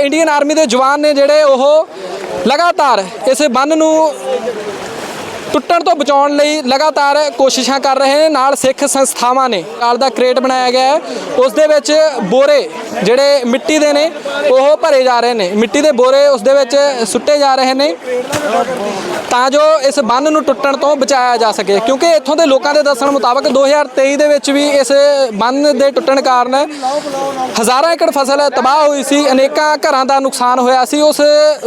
Indian army ਦੇ ਜਵਾਨ ਨੇ ਜਿਹੜੇ ਉਹ ਲਗਾਤਾਰ ਇਸ ਬੰਨ ਨੂੰ ਟੁੱਟਣ ਤੋਂ ਬਚਾਉਣ ਲਈ ਲਗਾਤਾਰ ਕੋਸ਼ਿਸ਼ਾਂ ਕਰ ਰਹੇ ਨੇ। ਨਾਲ ਸਿੱਖ ਸੰਸਥਾਵਾਂ ਨੇ ਨਾਲ ਦਾ ਕ੍ਰੇਟ ਬਣਾਇਆ ਗਿਆ ਹੈ। ਉਸ ਦੇ ਵਿੱਚ ਬੋਰੇ ਜਿਹੜੇ ਮਿੱਟੀ ਦੇ ਨੇ, ਉਹ ਭਰੇ ਜਾ ਰਹੇ ਨੇ। ਮਿੱਟੀ ਦੇ ਬੋਰੇ ਉਸ ਦੇ ਵਿੱਚ ਸੁੱਟੇ ਜਾ ਰਹੇ ਨੇ ਤਾਂ ਜੋ ਇਸ ਬੰਨ ਨੂੰ ਟੁੱਟਣ ਤੋਂ ਬਚਾਇਆ ਜਾ ਸਕੇ। ਕਿਉਂਕਿ ਇੱਥੋਂ ਦੇ ਲੋਕਾਂ ਦੇ ਦੱਸਣ ਮੁਤਾਬਕ 2023 ਦੇ ਵਿੱਚ ਵੀ ਇਸ ਬੰਨ ਦੇ ਟੁੱਟਣ ਕਾਰਨ ਹਜ਼ਾਰਾਂ ਏਕੜ ਫਸਲ ਤਬਾਹ ਹੋਈ ਸੀ। ਅਨੇਕਾਂ ਘਰਾਂ ਦਾ ਨੁਕਸਾਨ ਹੋਇਆ ਸੀ। ਉਸ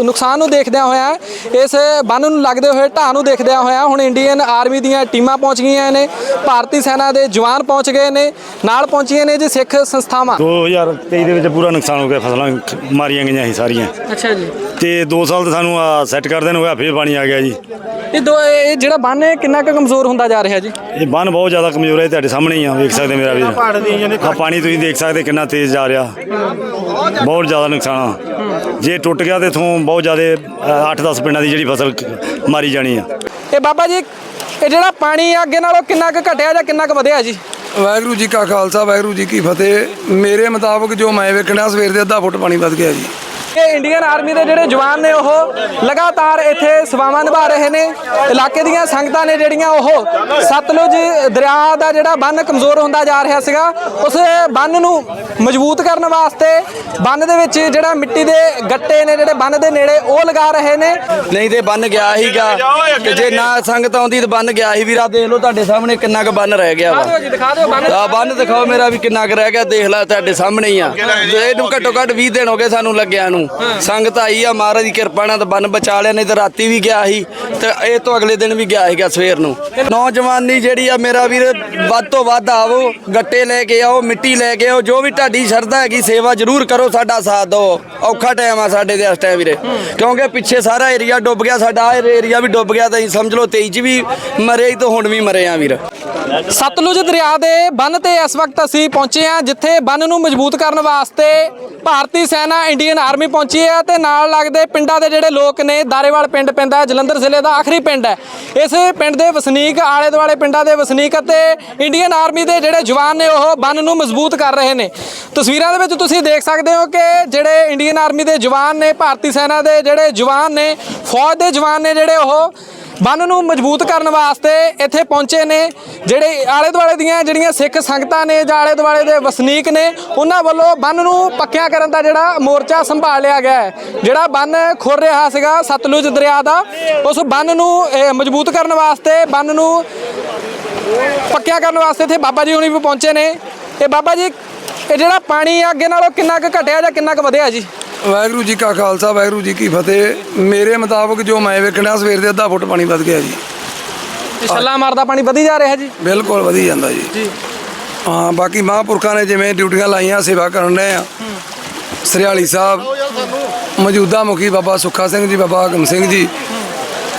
ਨੁਕਸਾਨ ਨੂੰ ਦੇਖਦਿਆਂ ਹੋਇਆ, ਇਸ ਬੰਨ ਨੂੰ ਲੱਗਦੇ ਹੋਏ, ਢਾਹ ਨੂੰ ਦੇਖਦਿਆਂ ਹੋਇਆ ਹੁਣ ਇੰਡੀਅਨ ਆਰਮੀ ਦੀਆਂ ਟੀਮਾਂ ਪਹੁੰਚ ਗਈਆਂ ਨੇ। ਭਾਰਤੀ ਸੈਨਾ ਦੇ ਜਵਾਨ ਪਹੁੰਚ ਗਏ ਨੇ। ਨਾਲ ਪਹੁੰਚੀਆਂ ਨੇ ਜੀ ਸਿੱਖ ਸੰਸਥਾਵਾਂ। 2023 ਦੇ ਵਿੱਚ ਪੂਰਾ ਨੁਕਸਾਨ ਹੋ ਗਿਆ। ਫਸਲਾਂ ਮਾਰੀਆਂ ਗਈਆਂ ਸੀ ਸਾਰੀਆਂ। ਅੱਛਾ ਜੀ। ਤੇ 2 ਸਾਲ ਤਾਂ ਸਾਨੂੰ ਆ ਸੈੱਟ ਕਰਦੇ ਨੂੰ ਹੋਇਆ ਫੇਰ ਪਾਣੀ ਆ ਗਿਆ ਜੀ। ਇਹ ਦੋ ਇਹ ਜਿਹੜਾ ਬੰਨ ਹੈ ਕਿੰਨਾ ਕੁ ਕਮਜ਼ੋਰ ਹੁੰਦਾ ਜਾ ਰਿਹਾ ਜੀ? ਇਹ ਬੰਨ ਬਹੁਤ ਜ਼ਿਆਦਾ ਕਮਜ਼ੋਰ ਹੈ ਤੁਹਾਡੇ ਸਾਹਮਣੇ ਹੀ ਆ ਵੇਖ ਸਕਦੇ ਮੇਰਾ ਵੀਰ। ਆ ਪਾਣੀ ਤੁਸੀਂ ਦੇਖ ਸਕਦੇ ਕਿੰਨਾ ਤੇਜ਼ ਜਾ ਰਿਹਾ। ਬਹੁਤ ਜ਼ਿਆਦਾ ਨੁਕਸਾਨ ਆ। ਜੇ ਟੁੱਟ ਗਿਆ ਤੇ ਇਥੋਂ ਬਹੁਤ ਜ਼ਿਆਦਾ 8-10 ਪਿੰਡਾਂ ਦੀ ਜਿਹੜੀ ਫਸਲ ਮਾਰੀ ਜਾਣੀ ਆ। ਇਹ ਬਾਬਾ ਜੀ, ਇਹ ਜਿਹੜਾ ਪਾਣੀ ਆ, ਅੱਗੇ ਨਾਲੋਂ ਕਿੰਨਾ ਕੁ ਘਟਿਆ ਜਾਂ ਕਿੰਨਾ ਕੁ ਵਧਿਆ ਜੀ? ਵਾਹਿਗੁਰੂ ਜੀ ਕਾ ਖਾਲਸਾ, ਵਾਹਿਗੁਰੂ ਜੀ ਕੀ ਫਤਿਹ। ਮੇਰੇ ਮੁਤਾਬਕ ਜੋ ਮੈਂ ਵੇਖਣਾ ਸਵੇਰ ਦੇ ਅੱਧਾ ਫੁੱਟ ਪਾਣੀ ਵੱਧ ਗਿਆ ਜੀ। ਇਹ ਇੰਡੀਅਨ ਆਰਮੀ ਦੇ ਜਿਹੜੇ ਜਵਾਨ ਨੇ ਉਹ ਲਗਾਤਾਰ ਇੱਥੇ ਸੇਵਾਵਾਂ ਨਿਭਾ ਰਹੇ ਨੇ। ਇਲਾਕੇ ਦੀਆਂ ਸੰਗਤਾਂ ਨੇ ਜਿਹੜੀਆਂ ਉਹ ਸਤਲੁਜ ਦਰਿਆ ਦਾ ਜਿਹੜਾ ਬੰਨ ਕਮਜ਼ੋਰ ਹੁੰਦਾ ਜਾ ਰਿਹਾ ਸੀਗਾ ਉਸ ਬੰਨ ਨੂੰ ਮਜ਼ਬੂਤ ਕਰਨ ਵਾਸਤੇ ਬੰਨ ਦੇ ਵਿੱਚ ਜਿਹੜਾ ਮਿੱਟੀ ਦੇ ਗੱਟੇ ਨੇ ਜਿਹੜੇ ਬੰਨ ਦੇ ਨੇੜੇ ਉਹ ਲਗਾ ਰਹੇ ਨੇ। ਨਹੀਂ ਤੇ ਬੰਨ ਗਿਆ ਸੀਗਾ। ਕਿ ਜੇ ਨਾ ਸੰਗਤ ਆਉਂਦੀ ਤਾਂ ਬੰਨ ਗਿਆ ਸੀ ਵੀਰਾ। ਦੇਖ ਲਓ ਤੁਹਾਡੇ ਸਾਹਮਣੇ ਕਿੰਨਾ ਕੁ ਬੰਨ ਰਹਿ ਗਿਆ ਵਾ। ਦਿਖਾ ਦਿਓ ਬੰਨ। ਆ ਬੰਨ ਦਿਖਾਓ ਮੇਰਾ ਵੀ ਕਿੰਨਾ ਕੁ ਰਹਿ ਗਿਆ। ਦੇਖ ਲੈ ਤੁਹਾਡੇ ਸਾਹਮਣੇ ਹੀ ਆ। ਇਹਨੂੰ ਘੱਟੋ ਘੱਟ 20 ਦਿਨ ਹੋ ਗਏ ਸਾਨੂੰ ਲੱਗਿਆ ਨੂੰ। ਸੰਗਤ ਆਈ ਆ, ਮਹਾਰਾਜ ਦੀ ਕਿਰਪਾ ਨਾਲ ਤਾਂ ਬੰਨ ਬਚਾ ਲਿਆ, ਨਹੀਂ ਤੇ ਰਾਤੀ ਵੀ ਗਿਆ ਸੀ ਤੇ ਇਹ ਤੋਂ ਅਗਲੇ ਦਿਨ ਵੀ ਗਿਆ ਸੀਗਾ ਸਵੇਰ ਨੂੰ। ਨੌਜਵਾਨੀ ਜਿਹੜੀ ਆ ਮੇਰਾ ਵੀਰ, ਵੱਧ ਤੋਂ ਵੱਧ ਆਵੋ, ਗੱਟੇ ਲੈ ਕੇ ਆਓ, ਮਿੱਟੀ ਲੈ ਕੇ ਆਓ, ਜੋ ਵੀ ਤੁਹਾਡੀ ਸ਼ਰਧਾ ਹੈਗੀ, ਸੇਵਾ ਜ਼ਰੂਰ ਕਰੋ, ਸਾਡਾ ਸਾਥ ਦਿਓ। ਔਖਾ ਟਾਈਮ ਆ ਸਾਡੇ ਦੇ ਇਸ ਟਾਈਮ ਵੀਰੇ। ਕਿਉਂਕਿ ਪਿੱਛੇ ਸਾਰਾ ਏਰੀਆ ਡੁੱਬ ਗਿਆ, ਸਾਡਾ ਏਰੀਆ ਵੀ ਡੁੱਬ ਗਿਆ ਤਾਂ ਸਮਝ ਲਓ 23 ਚ ਵੀ ਮਰੇ ਸੀ ਤੇ ਹੁਣ ਵੀ ਮਰੇ ਆ ਵੀਰ। ਸਤਲੁਜ ਦਰਿਆ ਦੇ ਬੰਨ ਤੇ ਇਸ ਵਕਤ ਅਸੀਂ ਪਹੁੰਚੇ ਹਾਂ, ਜਿੱਥੇ ਬੰਨ ਨੂੰ ਮਜ਼ਬੂਤ ਕਰਨ ਵਾਸਤੇ ਭਾਰਤੀ ਸੈਨਾ, ਇੰਡੀਅਨ ਆਰਮੀ ਪਹੁੰਚੀ ਹੈ ਤੇ ਨਾਲ ਲੱਗਦੇ ਪਿੰਡਾਂ ਦੇ ਜਿਹੜੇ ਲੋਕ ਨੇ ਦਾਰੇਵਾਲ ਪਿੰਡ ਪੈਂਦਾ ਹੈ, ਜਲੰਧਰ ਜ਼ਿਲ੍ਹੇ ਦਾ ਆਖਰੀ ਪਿੰਡ ਹੈ। ਇਸ ਪਿੰਡ ਦੇ ਵਸਨੀਕ ਆਲੇ ਦੁਆਲੇ ਪਿੰਡਾਂ ਦੇ ਵਸਨੀਕ ਅਤੇ ਇੰਡੀਅਨ ਆਰਮੀ ਦੇ ਜਿਹੜੇ ਜਵਾਨ ਨੇ ਉਹ ਬੰਨ ਨੂੰ ਮਜ਼ਬੂਤ ਕਰ ਰਹੇ ਨੇ। ਤਸਵੀਰਾਂ ਦੇ ਵਿੱਚ ਤੁਸੀਂ ਦੇਖ ਸਕਦੇ ਹੋ ਕਿ ਜਿਹੜੇ ਇੰਡੀਅਨ ਆਰਮੀ ਦੇ ਜਵਾਨ ਨੇ ਭਾਰਤੀ ਸੈਨਾ ਦੇ ਜਿਹੜੇ ਜਵਾਨ ਨੇ ਫੌਜ ਦੇ ਜਵਾਨ ਨੇ ਜਿਹੜੇ ਉਹ ਬੰਨ ਨੂੰ ਮਜ਼ਬੂਤ ਕਰਨ ਵਾਸਤੇ ਇੱਥੇ ਪਹੁੰਚੇ ਨੇ। ਜਿਹੜੇ ਆਲੇ ਦੁਆਲੇ ਦੀਆਂ ਜਿਹੜੀਆਂ ਸਿੱਖ ਸੰਗਤਾਂ ਨੇ ਜਾਂ ਆਲੇ ਦੁਆਲੇ ਦੇ ਵਸਨੀਕ ਨੇ, ਉਹਨਾਂ ਵੱਲੋਂ ਬੰਨ ਨੂੰ ਪੱਕਿਆ ਕਰਨ ਦਾ ਜਿਹੜਾ ਮੋਰਚਾ ਸੰਭਾਲ ਲਿਆ ਗਿਆ ਹੈ। ਜਿਹੜਾ ਬੰਨ ਖੁਰ ਰਿਹਾ ਸੀਗਾ ਸਤਲੁਜ ਦਰਿਆ ਦਾ, ਉਸ ਬੰਨ ਨੂੰ ਮਜ਼ਬੂਤ ਕਰਨ ਵਾਸਤੇ, ਬੰਨ ਨੂੰ ਪੱਕਿਆ ਕਰਨ ਵਾਸਤੇ ਇੱਥੇ ਬਾਬਾ ਜੀ ਹੁਣੀ ਵੀ ਪਹੁੰਚੇ ਨੇ। ਇਹ ਬਾਬਾ ਜੀ, ਇਹ ਜਿਹੜਾ ਪਾਣੀ ਆ ਅੱਗੇ ਨਾਲੋਂ ਕਿੰਨਾ ਕੁ ਘਟਿਆ ਜਾਂ ਕਿੰਨਾ ਕੁ ਵਧਿਆ ਜੀ? ਵਾਹਿਗੁਰੂ ਜੀ ਕਾ ਖਾਲਸਾ ਵਾਹਿਗੁਰੂ ਜੀ ਕੀ ਫਤਿਹ। ਮੇਰੇ ਮੁਤਾਬਕ ਜੋ ਮੈਂ ਵੇਖਣਾ ਸਵੇਰ ਦੇ ਅੱਧਾ ਫੁੱਟ ਪਾਣੀ ਵੱਧ ਗਿਆ ਜੀ। ਛੱਲਾ ਮਾਰਦਾ ਪਾਣੀ ਵਧੀ ਜਾ ਰਿਹਾ ਜੀ? ਬਿਲਕੁਲ ਵਧੀ ਜਾਂਦਾ ਜੀ। ਜੀ। ਹਾਂ ਬਾਕੀ ਮਹਾਂਪੁਰਖਾਂ ਨੇ ਜਿਵੇਂ ਡਿਊਟੀਆਂ ਲਾਈਆਂ ਸੇਵਾ ਕਰਨ ਰਹੇ ਆ। ਸਰਿਆਲੀ ਸਾਹਿਬ ਮੌਜੂਦਾ ਮੁਖੀ ਬਾਬਾ ਸੁੱਖਾ ਸਿੰਘ ਜੀ ਬਾਬਾ ਹਕਮ ਸਿੰਘ ਜੀ।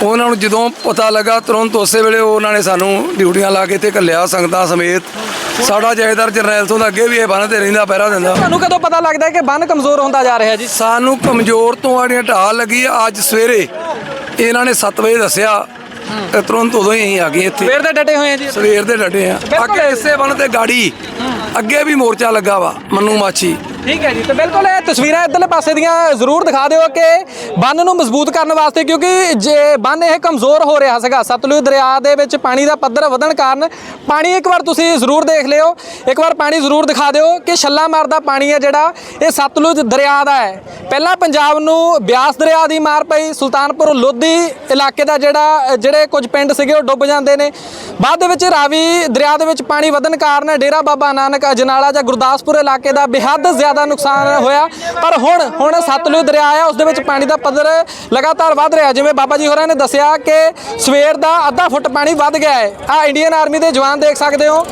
ਉਹਨਾਂ ਨੂੰ ਜਦੋਂ ਪਤਾ ਲੱਗਾ ਤੁਰੰਤ ਉਸੇ ਵੇਲੇ ਉਹਨਾਂ ਨੇ ਸਾਨੂੰ ਡਿਊਟੀਆਂ ਲਾ ਕੇ ਇੱਥੇ ਘੱਲਿਆ ਸੰਗਤਾਂ ਸਮੇਤ। ਸਾਡਾ ਜਥੇਦਾਰ ਜਰਨੈਲ ਤੋਂ ਅੱਗੇ ਵੀ ਇਹ ਬੰਨ ਤੇ ਰਹਿੰਦਾ ਪਹਿਰਾ ਦਿੰਦਾ। ਤੁਹਾਨੂੰ ਕਦੋਂ ਪਤਾ ਲੱਗਦਾ ਕਿ ਬੰਨ ਕਮਜ਼ੋਰ ਹੁੰਦਾ ਜਾ ਰਿਹਾ ਜੀ? ਸਾਨੂੰ ਕਮਜ਼ੋਰ ਤੋਂ ਆੜੀਆਂ ਢਾਲ ਲੱਗੀ ਅੱਜ ਸਵੇਰੇ। ਇਹਨਾਂ ਨੇ 7 ਵਜੇ ਦੱਸਿਆ ਤੇ ਤੁਰੰਤ ਉਦੋਂ ਹੀ ਅਸੀਂ ਆ ਗਏ ਇੱਥੇ। ਸਵੇਰ ਦੇ ਡਟੇ ਹੋਏ ਆ ਜੀ? ਸਵੇਰ ਦੇ ਡਟੇ ਆ। ਅੱਗੇ ਇਸੇ ਬੰਨ ਤੇ ਗਾੜੀ ਅੱਗੇ ਵੀ ਮੋਰਚਾ ਲੱਗਾ ਵਾ ਮੰਨੂ ਮਾਛੀ। ਠੀਕ ਹੈ ਜੀ, ਤੇ ਬਿਲਕੁਲ ਇਹ ਤਸਵੀਰਾਂ ਇਧਰਲੇ ਪਾਸੇ ਦੀਆਂ ਜ਼ਰੂਰ ਦਿਖਾ ਦਿਓ ਕਿ ਬੰਨ ਨੂੰ ਮਜ਼ਬੂਤ ਕਰਨ ਵਾਸਤੇ ਕਿਉਂਕਿ ਜੇ ਬੰਨ ਇਹ ਕਮਜ਼ੋਰ ਹੋ ਰਿਹਾ ਸੀਗਾ, ਸਤਲੁਜ ਦਰਿਆ ਦੇ ਵਿੱਚ ਪਾਣੀ ਦਾ ਪੱਧਰ ਵਧਣ ਕਾਰਨ ਪਾਣੀ ਇੱਕ ਵਾਰ ਤੁਸੀਂ ਜ਼ਰੂਰ ਦੇਖ ਲਿਓ, ਇੱਕ ਵਾਰ ਪਾਣੀ ਜ਼ਰੂਰ ਦਿਖਾ ਦਿਓ ਕਿ ਛੱਲਾ ਮਾਰਦਾ ਪਾਣੀ ਹੈ ਜਿਹੜਾ, ਇਹ ਸਤਲੁਜ ਦਰਿਆ ਦਾ ਹੈ। ਪਹਿਲਾਂ ਪੰਜਾਬ ਨੂੰ ਬਿਆਸ ਦਰਿਆ ਦੀ ਮਾਰ ਪਈ, ਸੁਲਤਾਨਪੁਰ ਲੋਧੀ ਇਲਾਕੇ ਦਾ ਜਿਹੜਾ, ਜਿਹੜੇ ਕੁਝ ਪਿੰਡ ਸੀਗੇ ਉਹ ਡੁੱਬ ਜਾਂਦੇ ਨੇ। ਬਾਅਦ ਦੇ ਵਿੱਚ ਰਾਵੀ ਦਰਿਆ ਦੇ ਵਿੱਚ ਪਾਣੀ ਵਧਣ ਕਾਰਨ ਡੇਰਾ ਬਾਬਾ ਨਾਨਕ ਅਜਨਾਲਾ ਜਾਂ ਗੁਰਦਾਸਪੁਰ ਇਲਾਕੇ ਦਾ ਬੇਹੱਦ ਜ਼ਿਆਦਾ ਨੁਕਸਾਨ ਹੋਇਆ। ਪਰ ਹੁਣ ਹੁਣ ਸਤਲੁਜ ਦਰਿਆ ਆ, ਉਸ ਦੇ ਵਿੱਚ ਪਾਣੀ ਦਾ ਪੱਧਰ ਲਗਾਤਾਰ ਵੱਧ ਰਿਹਾ। ਜਿਵੇਂ ਬਾਬਾ ਜੀ ਹੋਰਾਂ ਨੇ ਦੱਸਿਆ ਕਿ ਸਵੇਰ ਦਾ ਅੱਧਾ ਫੁੱਟ ਪਾਣੀ ਵੱਧ ਗਿਆ ਹੈ। ਆ ਇੰਡੀਅਨ ਆਰਮੀ ਦੇ ਜਵਾਨ ਦੇਖ ਸਕਦੇ ਹੋ।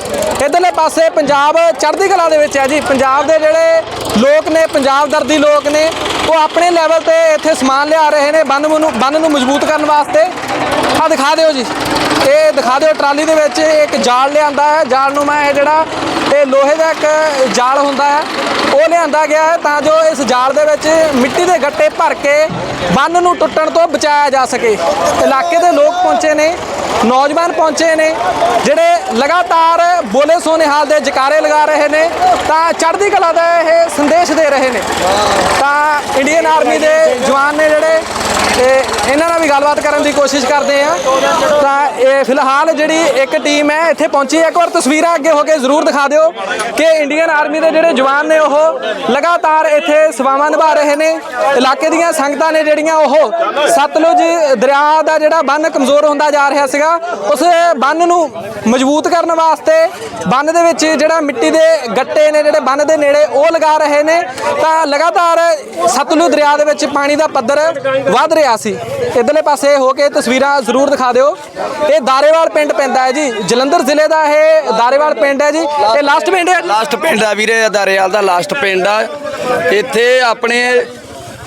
ਇਧਰਲੇ ਪਾਸੇ ਪੰਜਾਬ ਚੜ੍ਹਦੀ ਕਲਾ ਦੇ ਵਿੱਚ ਹੈ ਜੀ। ਪੰਜਾਬ ਦੇ ਜਿਹੜੇ ਲੋਕ ਨੇ, ਪੰਜਾਬ ਦਰਦੀ ਲੋਕ ਨੇ, ਉਹ ਆਪਣੇ ਲੈਵਲ ਤੇ ਇੱਥੇ ਸਮਾਨ ਲਿਆ ਰਹੇ ਨੇ ਬੰਨ ਨੂੰ ਬੰਨ ਨੂੰ ਮਜ਼ਬੂਤ ਕਰਨ ਵਾਸਤੇ। ਆ ਦਿਖਾ ਦਿਓ ਜੀ। ਇਹ ਦਿਖਾ ਦਿਓ ਟਰਾਲੀ ਦੇ ਵਿੱਚ ਇੱਕ ਜਾਲ ਲਿਆਂਦਾ ਹੈ। ਜਾਲ ਨੂੰ ਮੈਂ ਇਹ ਜਿਹੜਾ ਤੇ ਲੋਹੇ ਦਾ ਇੱਕ ਜਾਲ ਹੁੰਦਾ ਹੈ, ਉਹ ਲਿਆਂਦਾ ਗਿਆ ਹੈ ਤਾਂ ਜੋ ਇਸ ਜਾਲ ਦੇ ਵਿੱਚ ਮਿੱਟੀ ਦੇ ਗੱਟੇ ਭਰ ਕੇ ਬੰਨ ਨੂੰ ਟੁੱਟਣ ਤੋਂ ਬਚਾਇਆ ਜਾ ਸਕੇ। ਇਲਾਕੇ ਦੇ ਲੋਕ ਪਹੁੰਚੇ ਨੇ, ਨੌਜਵਾਨ ਪਹੁੰਚੇ ਨੇ, ਜਿਹੜੇ ਲਗਾਤਾਰ ਬੋਲੇ ਸੋਨੇ ਹਾਲ ਦੇ ਜਕਾਰੇ ਲਗਾ ਰਹੇ ਨੇ, ਤਾਂ ਚੜ੍ਹਦੀ ਕਲਾ ਦਾ ਇਹ ਸੰਦੇਸ਼ ਦੇ ਰਹੇ ਨੇ। ਤਾਂ ਇੰਡੀਅਨ ਆਰਮੀ ਦੇ ਜਵਾਨ ਨੇ ਜਿਹੜੇ ਤੇ ਇਹਨਾਂ ਨਾਲ ਵੀ ਗੱਲਬਾਤ ਕਰਨ ਦੀ ਕੋਸ਼ਿਸ਼ ਕਰਦੇ ਆ ਤਾਂ ਇਹ ਫਿਲਹਾਲ ਜਿਹੜੀ ਇੱਕ ਟੀਮ ਹੈ, ਇੱਥੇ ਪਹੁੰਚੀ ਹੈ। ਇੱਕ ਵਾਰ ਤਸਵੀਰਾਂ ਅੱਗੇ ਹੋ ਕੇ ਜ਼ਰੂਰ ਦਿਖਾ ਦਿਓ ਕਿ ਇੰਡੀਅਨ ਆਰਮੀ ਦੇ ਜਿਹੜੇ ਜਵਾਨ ਨੇ ਉਹ ਲਗਾਤਾਰ ਇੱਥੇ ਸੇਵਾਵਾਂ ਨਿਭਾ ਰਹੇ ਨੇ। ਇਲਾਕੇ ਦੀਆਂ ਸੰਗਤਾਂ ਨੇ ਜਿਹੜੀਆਂ ਉਹ ਸਤਲੁਜ ਦਰਿਆ ਦਾ ਜਿਹੜਾ ਬੰਨ ਕਮਜ਼ੋਰ ਹੁੰਦਾ ਜਾ ਰਿਹਾ ਸੀਗਾ, ਉਸ ਬੰਨ ਨੂੰ ਮਜ਼ਬੂਤ ਕਰਨ ਵਾਸਤੇ ਬੰਨ ਦੇ ਵਿੱਚ ਜਿਹੜਾ ਮਿੱਟੀ ਦੇ ਗੱਟੇ ਨੇ, ਜਿਹੜੇ ਬੰਨ ਦੇ ਨੇੜੇ ਉਹ ਲਗਾ ਰਹੇ ਨੇ। ਤਾਂ ਲਗਾਤਾਰ ਸਤਲੁਜ ਦਰਿਆ ਦੇ ਵਿੱਚ ਪਾਣੀ ਦਾ ਪੱਧਰ ਵੱਧ ਰਿਹਾ ਸੀ। ਇਧਰਲੇ ਪਾਸੇ ਹੋ ਕੇ ਤਸਵੀਰਾਂ ਜ਼ਰੂਰ ਦਿਖਾ ਦਿਓ। ਇਹ ਦਾਰੇਵਾਲ ਪਿੰਡ ਪੈਂਦਾ ਹੈ ਜੀ। ਜਲੰਧਰ ਜ਼ਿਲ੍ਹੇ ਦਾ ਇਹ ਦਾਰੇਵਾਲ ਪਿੰਡ ਹੈ ਜੀ। ਇਹ ਲਾਸਟ ਪਿੰਡ ਹੈ? ਲਾਸਟ ਪਿੰਡ ਆ ਵੀਰੇ ਦਾਰੇਵਾਲ ਦਾ ਲਾਸਟ ਪਿੰਡ ਆ। ਇੱਥੇ ਆਪਣੇ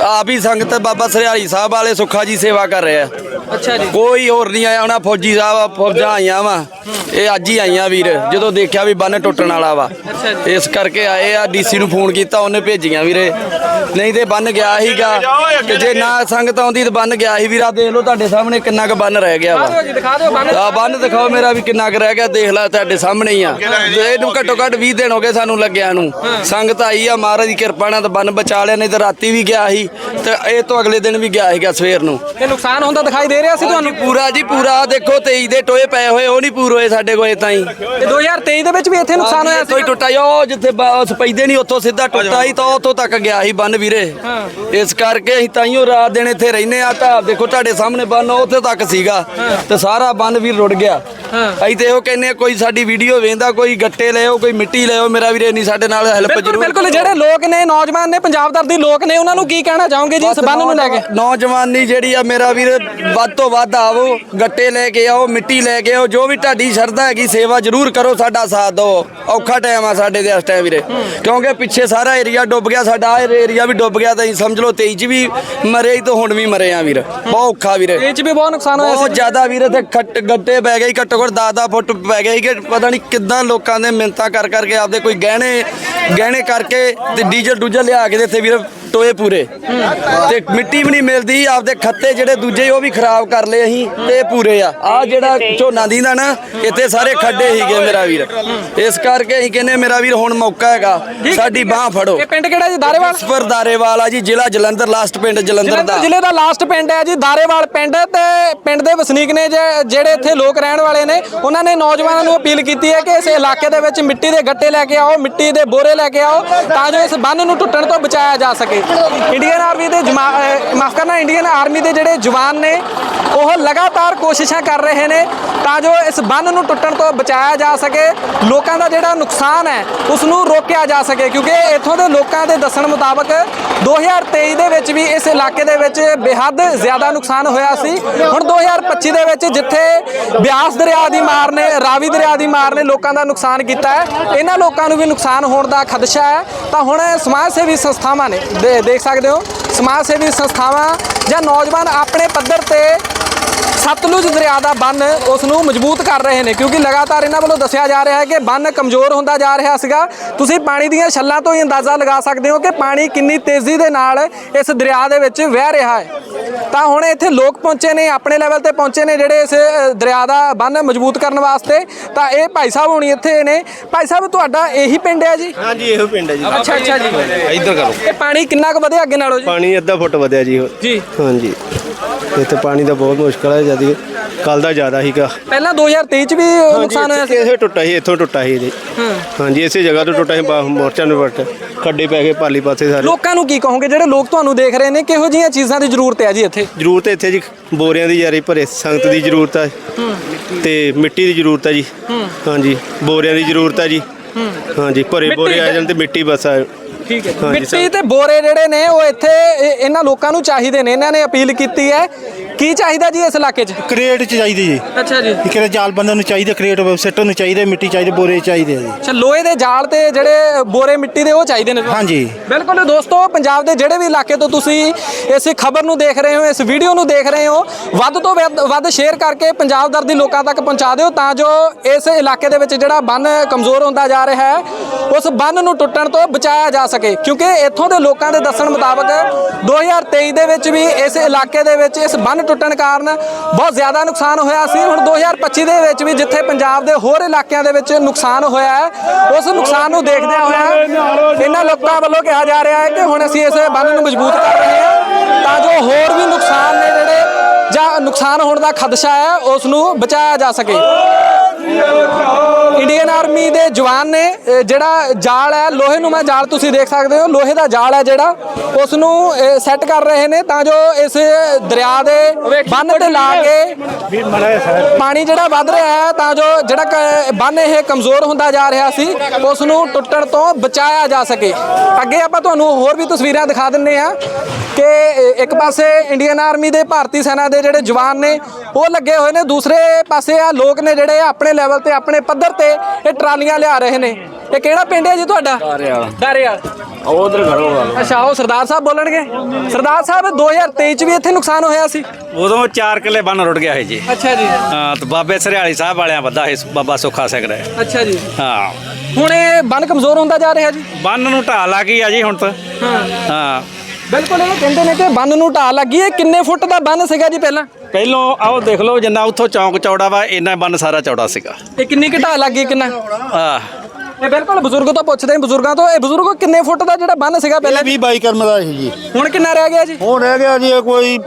ਆਪ ਹੀ ਸੰਗਤ ਬਾਬਾ ਸਰਿਆਲੀ ਸਾਹਿਬ ਵਾਲੇ ਸੁੱਖਾ ਜੀ ਸੇਵਾ ਕਰ ਰਿਹਾ। ਅੱਛਾ ਜੀ। ਕੋਈ ਹੋਰ ਨਹੀਂ ਆਇਆ ਉਹਨਾਂ ਫੌਜੀ ਸਾਹਿਬ ਫੌਜਾਂ ਆਈਆਂ ਵਾ। ਇਹ ਅੱਜ ਹੀ ਆਈਆਂ ਵੀਰ ਜਦੋਂ ਦੇਖਿਆ ਵੀ ਬੰਨ ਟੁੱਟਣ ਵਾਲਾ ਵਾ। ਇਸ ਕਰਕੇ ਆਏ ਆ ਡੀਸੀ ਨੂੰ ਫੋਨ ਕੀਤਾ ਉਹਨੇ ਭੇਜੀਆਂ ਵੀਰੇ। ਨਹੀਂ ਤੇ ਬੰਨ ਗਿਆ ਸੀਗਾ। ਤੇ ਜੇ ਨਾ ਸੰਗਤ ਆਉਂਦੀ ਤੇ ਬੰਨ ਗਿਆ ਸੀ ਵੀਰਾ ਦੇਖ ਲਓ ਤੁਹਾਡੇ ਸਾਹਮਣੇ ਕਿੰਨਾ ਕੁ ਬੰਨ ਰਹਿ ਗਿਆ ਵਾ। ਦਿਖਾ ਦਿਓ ਬੰਨ ਆ ਬੰਨ ਦਿਖਾਓ ਮੇਰਾ ਵੀ ਕਿੰਨਾ ਕੁ ਰਹਿ ਗਿਆ ਦੇਖ ਲੈ ਤੁਹਾਡੇ ਸਾਹਮਣੇ ਹੀ ਆ। ਇਹਨੂੰ ਘੱਟੋ ਘੱਟ 20 ਦਿਨ ਹੋ ਗਏ ਸਾਨੂੰ ਲੱਗਿਆ ਨੂੰ। ਸੰਗਤ ਆਈ ਆ ਮਹਾਰਾਜ ਦੀ ਕਿਰਪਾ ਨਾਲ ਤਾਂ ਬੰਨ ਬਚਾ ਲਿਆ ਨਹੀਂ ਤੇ ਰਾਤੀ ਵੀ ਗਿਆ ਸੀ ਤੇ ਇਹ ਤੋਂ ਅਗਲੇ ਦਿਨ ਵੀ ਗਿਆ ਸੀਗਾ ਸਵੇਰ ਨੂੰ। ਇਹ ਨੁਕਸਾਨ ਹੁੰਦਾ ਦਿਖਾਈ ਦੇ ਰਿਹਾ ਸੀ ਤੁਹਾਨੂੰ? ਪੂਰਾ ਜੀ ਪੂਰਾ। ਦੇਖੋ 23 ਦੇ ਟੋਏ ਪਏ ਹੋਏ ਉਹ ਨਹੀਂ ਪੂਰ ਹੋਏ ਸਾਡੇ ਕੋਲ ਤਾਂ ਹੀ। ਤੇ 2023 ਦੇ ਵਿੱਚ ਵੀ ਇੱਥੇ ਨੁਕਸਾਨ ਹੋਇਆ ਹੀ ਸੀ ਟੁੱਟਾ ਜੀ, ਉਹ ਜਿੱਥੇ ਸਪੈਦੇ ਨਹੀਂ ਉੱਥੋਂ ਸਿੱਧਾ ਟੁੱਟਾ ਹੀ ਤਾਂ ਉੱਥੋਂ ਤੱਕ ਗਿਆ ਸੀ ਬੰਨ ਵੀਰੇ। ਇਸ ਕਰਕੇ ਅਸੀਂ ਤਾਈਓ ਰਾਤ ਦਿਨ ਇੱਥੇ ਰਹਿੰਦੇ ਆ ਤਾਂ ਦੇਖੋ ਤੁਹਾਡੇ ਸਾਹਮਣੇ ਬੰਨ ਉੱਥੇ ਤੱਕ ਸੀਗਾ। ਤੇ ਸਾਰਾ ਬੰਨ ਵੀ ਰੁੜ ਗਿਆ। ਅਸੀਂ ਤੇ ਇਹੋ ਕਹਿੰਨੇ ਕੋਈ ਸਾਡੀ ਵੀਡੀਓ ਵੇਂਦਾ ਕੋਈ ਗੱਟੇ ਲਿਓ ਕੋਈ ਮਿੱਟੀ ਲਿਓ ਮੇਰਾ ਵੀਰੇ ਨਹੀਂ ਸਾਡੇ ਨਾਲ ਹੈਲਪ ਬਿਲਕੁਲ ਜ਼ਰੂਰ ਬਿਲਕੁਲ ਜਿਹੜੇ ਲੋਕ ਨੇ ਨੌਜਵਾਨ ਨੇ ਪੰਜਾਬ ਦਰਦੀ ਲੋਕ ਨੇ ਉਹਨਾਂ ਨੂੰ ਕੀ ਕਹਿਣਾ ਚਾਹੋਗੇ ਜੀ ਇਸ ਬੰਨ ਨੂੰ ਲੈ ਕੇ? ਨੌਜਵਾਨੀ ਜਿਹੜੀ ਆ ਮੇਰਾ ਵੀਰ ਵੱਧ ਤੋਂ ਵੱਧ ਆਵੋ ਗੱਟੇ ਲੈ ਕੇ ਆਓ ਮਿੱਟੀ ਲੈ ਕੇ ਆਓ ਜੋ ਵੀ ਤੁਹਾਡੀ ਸ਼ਰਧਾ ਹੈਗੀ ਸੇਵਾ ਜ਼ਰੂਰ ਕਰੋ ਸਾਡਾ ਸਾਥ ਦਿਓ। ਔਖਾ ਟਾਈਮ ਆ ਸਾਡੇ ਦੇ ਇਸ ਟਾਈਮ ਵੀਰੇ। ਕਿਉਂਕਿ ਪਿੱਛੇ ਸਾਰਾ ਏਰੀਆ ਡੁੱਬ ਗਿਆ ਸਾਡਾ ਏਰੀਆ ਵੀ ਡੁੱਬ ਗਿਆ ਤਾਂ ਅਸੀਂ ਸਮਝ ਲਓ 23 ਚ ਵੀ ਮਰੇ ਤਾਂ ਹੁਣ ਵੀ ਮਰੇ ਆ ਵੀਰ। ਬਹੁਤ ਔਖਾ ਵੀਰੇ। ਇਹ ਚ ਵੀ ਬਹੁਤ ਨੁਕਸਾਨ ਹੋਇਆ ਬਹੁਤ ਸੀ। ਜ਼ਿਆਦਾ ਵੀਰੇ ਤੇ ਖੱਟ ਗੱਟੇ ਪੈ ਗਏ ਘੱਟੋ ਘੱਟ 10-10 ਫੁੱਟ ਪੈ ਗਏ ਸੀ ਕਿ ਪਤਾ ਨਹੀਂ ਕਿੱਦਾਂ ਲੋਕਾਂ ਦੇ ਮਿੰਤਾ ਕਰ ਕਰਕੇ ਆਪਦੇ ਕੋਈ ਗਹਿਣੇ ਗਹਿਣੇ ਕਰਕੇ ਤੇ ਡੀਜ਼ਲ ਡੂਜਲ ਲਿਆ ਕੇ ਤੇ ਇੱਥੇ ਵੀਰੇ ਟੋਏ ਪੂਰੇ। ਤੇ ਮਿੱਟੀ ਵੀ ਨਹੀਂ ਮਿਲਦੀ ਆਪਦੇ ਖੱਤੇ ਜਿਹੜੇ ਦੂਜੇ ਉਹ ਵੀ ਖਰਾਬ ਕਰ ਲਏ ਅਸੀਂ ਤੇ ਇਹ ਪੂਰੇ ਆ। ਆ ਜਿਹੜਾ ਝੋਨਾ ਦੀਂਦਾ ਨਾ ਇੱਥੇ ਸਾਰੇ ਖੱਡੇ ਹੀਗੇ ਮੇਰਾ ਵੀਰ। ਇਸ ਕਰਕੇ ਅਸੀਂ ਕਹਿੰਦੇ ਮੇਰਾ ਵੀਰ ਹੁਣ ਮੌਕਾ ਹੈਗਾ। ਸਾਡੀ ਬਾਹ ਫੜੋ। ਇਹ ਪਿੰਡ ਕਿਹੜਾ ਜੀ? ਦਾਰੇਵਾਲ ਸਪਰਦਾਰੇਵਾਲ ਆ ਜੀ ਜ਼ਿਲ੍ਹਾ ਜਲੰਧਰ ਲਾਸਟ ਪਿੰਡ ਜਲੰਧਰ ਦਾ। ਜ਼ਿਲ੍ਹੇ ਦਾ ਲਾਸਟ ਪਿੰਡ ਹੈ ਜੀ ਦਾਰੇਵਾਲ ਪਿੰਡ। ਤੇ ਪਿੰਡ ਦੇ ਵਸਨੀਕ ਨੇ ਜਿਹੜੇ ਇੱਥੇ ਲੋਕ ਰਹਿਣ ਵਾਲੇ ਨੇ ਉਹਨਾਂ ਨੇ ਨੌਜਵਾਨਾਂ ਨੂੰ ਅਪੀਲ ਕੀਤੀ ਹੈ ਕਿ ਇਸ ਇਲਾਕੇ ਦੇ ਵਿੱਚ ਮਿੱਟੀ ਦੇ ਗੱਟੇ ਲੈ ਕੇ ਆਓ ਮਿੱਟੀ ਦੇ ਬੋਰੇ ਲੈ ਕੇ ਆਓ ਤਾਂ ਜੋ ਇਸ ਬੰਨ ਨੂੰ ਟੁੱਟਣ ਤੋਂ ਬਚਾਇਆ ਜਾ ਸਕੇ। ਇੰਡੀਅਨ ਆਰਮੀ ਦੇ ਮਾਫ ਕਰਨਾ ਇੰਡੀਅਨ ਆਰਮੀ ਦੇ ਜਿਹੜੇ ਜਵਾਨ ਨੇ, ਉਹ ਲਗਾਤਾਰ ਕੋਸ਼ਿਸ਼ਾਂ ਕਰ ਰਹੇ ਨੇ ਤਾਂ ਜੋ ਇਸ ਬੰਨ ਨੂੰ ਟੁੱਟਣ ਤੋਂ ਬਚਾਇਆ ਜਾ ਸਕੇ, ਲੋਕਾਂ ਦਾ ਜਿਹੜਾ ਨੁਕਸਾਨ ਹੈ ਉਸ ਨੂੰ ਰੋਕਿਆ ਜਾ ਸਕੇ, ਕਿਉਂਕਿ ਇੱਥੋਂ ਦੇ ਲੋਕਾਂ ਦੇ ਦੱਸਣ ਮੁਤਾਬਕ 2023 ਦੇ ਵਿੱਚ ਵੀ ਇਸ ਇਲਾਕੇ ਦੇ ਵਿੱਚ ਬੇਹੱਦ ਜ਼ਿਆਦਾ ਨੁਕਸਾਨ ਹੋਇਆ ਸੀ। ਹੁਣ 2025 ਦੇ ਵਿੱਚ ਜਿੱਥੇ ਬਿਆਸ ਦਰਿਆ ਦੀ ਮਾਰ ਨੇ, ਰਾਵੀ ਦਰਿਆ ਦੀ ਮਾਰ ਨੇ ਲੋਕਾਂ ਦਾ ਨੁਕਸਾਨ ਕੀਤਾ ਹੈ, ਇਹਨਾਂ ਲੋਕਾਂ ਨੂੰ ਵੀ ਨੁਕਸਾਨ ਹੋਣ ਦਾ ਖਦਸ਼ਾ ਹੈ। ਤਾਂ ਹੁਣ ਸਮਾਜ ਸੇਵੀ ਸੰਸਥਾਵਾਂ ਨੇ ਦੇ- ਦੇਖ ਸਕਦੇ ਹੋ ਸਮਾਜ ਸੇਵੀ ਸੰਸਥਾਵਾਂ ਜਾਂ ਨੌਜਵਾਨ ਆਪਣੇ ਪੱਧਰ ਤੇ ਸਤਲੁਜ ਦਰਿਆ ਦਾ ਬੰਨ ਉਸ ਨੂੰ ਮਜ਼ਬੂਤ ਕਰ ਰਹੇ ਨੇ ਕਿਉਂਕਿ ਲਗਾਤਾਰ ਇਹਨਾਂ ਵੱਲੋਂ ਦੱਸਿਆ ਜਾ ਰਿਹਾ ਹੈ ਕਿ ਬੰਨ ਕਮਜ਼ੋਰ ਹੁੰਦਾ ਜਾ ਰਿਹਾ ਸੀਗਾ। ਤੁਸੀਂ ਪਾਣੀ ਦੀਆਂ ਛੱਲਾਂ ਤੋਂ ਹੀ ਅੰਦਾਜ਼ਾ ਲਗਾ ਸਕਦੇ ਹੋ ਕਿ ਪਾਣੀ ਕਿੰਨੀ ਤੇਜ਼ੀ ਦੇ ਨਾਲ ਇਸ ਦਰਿਆ ਦੇ ਵਿੱਚ ਵਹਿ ਰਿਹਾ ਹੈ। ਤਾਂ ਹੁਣ ਇੱਥੇ ਲੋਕ ਪਹੁੰਚੇ ਨੇ ਆਪਣੇ ਲੈਵਲ ਤੇ ਪਹੁੰਚੇ ਨੇ ਜਿਹੜੇ ਇਸ ਦਰਿਆ ਦਾ ਬੰਨ ਮਜ਼ਬੂਤ ਕਰਨ ਵਾਸਤੇ। ਤਾਂ ਇਹ ਭਾਈ ਸਾਹਿਬ ਹੋਣੀ ਇੱਥੇ ਨੇ। ਭਾਈ ਸਾਹਿਬ ਤੁਹਾਡਾ ਇਹੀ ਪਿੰਡ ਹੈ ਜੀ? ਹਾਂਜੀ ਇਹੋ ਪਿੰਡ ਹੈ ਜੀ। ਅੱਛਾ ਅੱਛਾ ਜੀ। ਇੱਧਰ ਕਰੋ। ਇਹ ਪਾਣੀ ਕਿੰਨਾ ਕੁ ਵਧਿਆ ਅੱਗੇ ਨਾਲੋਂ ਜੀ? ਪਾਣੀ ਅੱਧਾ ਫੁੱਟ ਵਧਿਆ ਜੀ। ਜੀ। ਹਾਂਜੀ। ਇੱਥੇ ਪਾਣੀ ਦਾ ਬਹੁਤ ਮੁਸ਼ਕਲ ਹੈ ਜਦੀ ਕੱਲ ਦਾ ਜ਼ਿਆਦਾ ਸੀਗਾ। ਪਹਿਲਾਂ 2023 ਚ ਵੀ ਨੁਕਸਾਨ ਹੋਇਆ ਸੀ? ਇਸੇ ਟੁੱਟਾ ਸੀ ਇੱਥੋਂ ਟੁੱਟਾ ਸੀ ਇਹਦੇ। ਹਾਂਜੀ ਇਸੇ ਜਗ੍ਹਾ ਤੋਂ ਟੁੱਟਾ ਸੀ ਮੋਰਚਾ ਨੂੰ ਵੱਟ ਖੱਡੇ ਪੈ ਗਏ ਪਾਲੀ ਪਾਸੇ ਸਾਰੇ। ਲੋਕਾਂ ਨੂੰ ਕੀ ਕਹੋਗੇ ਜਿਹੜੇ ਲੋਕ ਤੁਹਾਨੂੰ ਦੇਖ ਰਹੇ ਨੇ ਕਿਹੋ ਜਿਹੀਆਂ ਚੀਜ਼ਾਂ ਦੀ ਜ਼ਰੂਰਤ ਹੈ ਜੀ ਇੱਥੇ? ਜ਼ਰੂਰਤ ਇੱਥੇ ਜੀ ਬੋਰਿਆਂ ਦੀ ਯਾਰੀ ਭਰੇ ਸੰਗਤ ਦੀ ਜ਼ਰੂਰਤ ਹੈ। ਤੇ ਮਿੱਟੀ ਦੀ ਜ਼ਰੂਰਤ ਹੈ ਜੀ। ਹਾਂਜੀ ਬੋਰਿਆਂ ਦੀ ਜ਼ਰੂਰਤ ਹੈ ਜੀ। ਹਾਂਜੀ ਭਰੇ ਬੋਰੇ ਆ ਜਾਣ ਤੇ ਮਿੱਟੀ ਬਸ ਆ। ਠੀਕ ਹੈ। ਮਿੱਟੀ ਤੇ ਬੋਰੇ ਜਿਹੜੇ ਨੇ ਉਹ ਇੱਥੇ ਇਹ- ਇਹਨਾਂ ਲੋਕਾਂ ਨੂੰ ਚਾਹੀਦੇ ਨੇ। ਇਹਨਾਂ ਨੇ ਅਪੀਲ ਕੀਤੀ ਹੈ। ਕੀ ਚਾਹੀਦਾ ਜੀ ਇਸ ਇਲਾਕੇ 'ਚ? ਕ੍ਰੇਟ ਚ ਚਾਹੀਦੀ ਜੀ। ਅੱਛਾ ਜੀ। ਇਹ ਕਿਹੜੇ ਜਾਲ ਬੰਦਨ ਨੂੰ ਚਾਹੀਦੇ ਕ੍ਰੇਟ ਸੈੱਟਰ ਨੂੰ ਚਾਹੀਦੇ ਮਿੱਟੀ ਚਾਹੀਦੇ ਬੋਰੇ ਚਾਹੀਦੇ ਆ ਜੀ। ਅੱਛਾ ਲੋਹੇ ਦੇ ਜਾਲ ਤੇ ਜਿਹੜੇ ਬੋਰੇ ਮਿੱਟੀ ਦੇ ਉਹ ਚਾਹੀਦੇ ਨੇ? ਹਾਂਜੀ। ਬਿਲਕੁਲ ਦੋਸਤੋ ਪੰਜਾਬ ਦੇ ਜਿਹੜੇ ਵੀ ਇਲਾਕੇ ਤੋਂ ਤੁਸੀਂ ਇਸ ਖਬਰ ਨੂੰ ਦੇਖ ਰਹੇ ਹੋ ਇਸ ਵੀਡੀਓ ਨੂੰ ਦੇਖ ਰਹੇ ਹੋ ਵੱਧ ਤੋਂ ਵੱਧ- ਵੱਧ ਸ਼ੇਅਰ ਕਰਕੇ ਪੰਜਾਬ ਦਰਦੀ ਲੋਕਾਂ ਤੱਕ ਪਹੁੰਚਾ ਦਿਓ ਤਾਂ ਜੋ ਇਸ ਇਲਾਕੇ ਦੇ ਵਿੱਚ ਜਿਹੜਾ ਬੰਨ ਕਮਜ਼ੋਰ ਹੁੰਦਾ ਜਾ ਰਿਹਾ ਹੈ ਉਸ ਬੰਨ ਨੂੰ ਟੁੱਟਣ ਤੋਂ ਬਚਾਇਆ ਜਾ ਸਕੇ। ਕਿਉਂਕਿ ਇੱਥੋਂ ਦੇ ਲੋਕਾਂ ਦੇ ਦੱਸਣ ਮੁਤਾਬਕ 2023 ਦੇ ਵਿੱਚ ਵੀ ਇਸ ਇਲਾਕੇ ਦੇ ਵਿੱਚ ਇਸ ਬੰਨ ਟੁੱਟਣ ਕਾਰਨ ਬਹੁਤ ਜ਼ਿਆਦਾ ਨੁਕਸਾਨ ਹੋਇਆ ਸੀ। ਹੁਣ 2025 ਦੇ ਵਿੱਚ ਵੀ ਜਿੱਥੇ ਪੰਜਾਬ ਦੇ ਹੋਰ ਇਲਾਕਿਆਂ ਦੇ ਵਿੱਚ ਨੁਕਸਾਨ ਹੋਇਆ ਹੈ, ਉਸ ਨੁਕਸਾਨ ਨੂੰ ਦੇਖਦਿਆਂ ਹੋਇਆ ਇਹਨਾਂ ਲੋਕਾਂ ਵੱਲੋਂ ਕਿਹਾ ਜਾ ਰਿਹਾ ਹੈ ਕਿ ਹੁਣ ਅਸੀਂ ਇਸ ਬੰਨ ਨੂੰ ਮਜ਼ਬੂਤ ਕਰ ਰਹੇ ਹਾਂ। ਤਾਂ ਜੋ ਹੋਰ ਵੀ ਨੁਕਸਾਨ ਨੇ ਜਿਹੜੇ ਜਾਂ ਨੁਕਸਾਨ ਹੋਣ ਦਾ ਖਦਸ਼ਾ ਹੈ, ਉਸ ਨੂੰ ਬਚਾਇਆ ਜਾ ਸਕੇ। ਇੰਡੀਅਨ ਆਰਮੀ ਦੇ ਜਵਾਨ ਨੇ ਜਿਹੜਾ ਜਾਲ ਹੈ ਲੋਹੇ ਨੂੰ ਮੈਂ ਜਾਲ ਤੁਸੀਂ ਦੇਖ ਸਕਦੇ ਹੋ ਲੋਹੇ ਦਾ ਜਾਲ ਹੈ ਜਿਹੜਾ ਉਸ ਨੂੰ ਸੈੱਟ ਕਰ ਰਹੇ ਨੇ ਤਾਂ ਜੋ ਇਸ ਦਰਿਆ ਦੇ ਬੰਨ ਤੇ ਲਾ ਕੇ ਪਾਣੀ ਜਿਹੜਾ ਵੱਧ ਰਿਹਾ ਹੈ ਤਾਂ ਜੋ ਜਿਹੜਾ ਕ- ਬੰਨ ਇਹ ਕਮਜ਼ੋਰ ਹੁੰਦਾ ਜਾ ਰਿਹਾ ਸੀ ਉਸ ਨੂੰ ਟੁੱਟਣ ਤੋਂ ਬਚਾਇਆ ਜਾ ਸਕੇ। ਅੱਗੇ ਆਪਾਂ ਤੁਹਾਨੂੰ ਹੋਰ ਵੀ ਤਸਵੀਰਾਂ ਦਿਖਾ ਦਿੰਨੇ ਆ ਕਿ ਇੱਕ ਪਾਸੇ ਇੰਡੀਅਨ ਆਰਮੀ ਦੇ ਭਾਰਤੀ ਸੈਨਾ ਦੇ ਜਿਹੜੇ ਜਵਾਨ ਨੇ ਉਹ ਲੱਗੇ ਹੋਏ ਨੇ ਦੂਸਰੇ ਪਾਸੇ ਆ ਲੋਕ ਨੇ ਜਿਹੜੇ ਆਪਣੇ ਲੈਵਲ ਤੇ ਆਪਣੇ ਪੱਧਰ ਤੇ ਇਹ ਟਰਾਲੀਆਂ ਲਿਆ ਰਹੇ ਨੇ। ਇਹ ਕਿਹੜਾ ਪਿੰਡ ਹੈ ਜੀ ਤੁਹਾਡਾ? ਦਾਰੇਵਾਲ ਉਧਰ ਘਰੋਂ ਵਾਲਾ ਅੱਛਾ ਉਹ ਸਰਦਾਰ ਸਾਹਿਬ ਬੋਲਣਗੇ? ਸਰਦਾਰ ਸਾਹਿਬ 2023 ਚ ਵੀ ਇੱਥੇ ਨੁਕਸਾਨ ਹੋਇਆ ਸੀ? ਉਦੋਂ 4 ਕਿੱਲੇ ਬੰਨ ਰੁੜ ਗਿਆ ਹੈ ਜੀ। ਅੱਛਾ ਜੀ। ਹਾਂ ਤੇ ਬਾਬੇ ਸਰਿਆਲੀ ਸਾਹਿਬ ਵਾਲਿਆਂ ਵੱਧਾ ਹੈ ਬਾਬਾ ਸੁੱਖਾ ਸਿੰਘ ਦਾ। ਅੱਛਾ ਜੀ। ਹਾਂ। ਹੁਣ ਇਹ ਬੰਨ ਕਮਜ਼ੋਰ ਹੁੰਦਾ ਜਾ ਰਿਹਾ ਜੀ? ਬੰਨ ਨੂੰ ਲੱਗ ਗਈ ਆ ਜੀ ਹੁਣ ਤਾਂ। ਹਾਂ। ਹਾਂ। ਬਿਲਕੁਲ ਇਹ ਕਹਿੰਦੇ ਨੇ ਕਿ ਬੰਨ ਨੂੰ ਢਾਹ ਲੱਗੀ ਹੈ। ਕਿੰਨੇ ਫੁੱਟ ਦਾ ਬੰਨ ਸੀਗਾ ਜੀ ਪਹਿਲਾਂ? ਪਹਿਲੋਂ ਆਓ ਦੇਖ ਲਓ ਜਿੰਨਾ ਉੱਥੋਂ ਚੌਂਕ ਚੌੜਾ ਵਾ ਇੰਨਾ ਬੰਨ ਸਾਰਾ ਚੌੜਾ ਸੀਗਾ। ਇਹ ਕਿੰਨੀ ਢਾਹ ਲੱਗੀ ਕਿੰਨਾ? ਆ ਇਹ ਬਿਲਕੁਲ ਬਜ਼ੁਰਗ ਤੋਂ ਪੁੱਛਦੇ ਹਾਂ ਬਜ਼ੁਰਗਾਂ ਤੋਂ। ਇਹ ਬਜ਼ੁਰਗੋ ਕਿੰਨੇ ਫੁੱਟ ਦਾ ਜਿਹੜਾ ਬੰਨ ਸੀਗਾ ਪਹਿਲਾਂ? ਇਹ 20 22 ਕਰਮ ਦਾ ਸੀ ਜੀ। ਹੁਣ ਕਿੰਨਾ ਰਹਿ ਗਿਆ ਜੀ? ਹੁਣ ਰਹਿ ਗਿਆ ਜੀ ਇਹ ਕੋਈ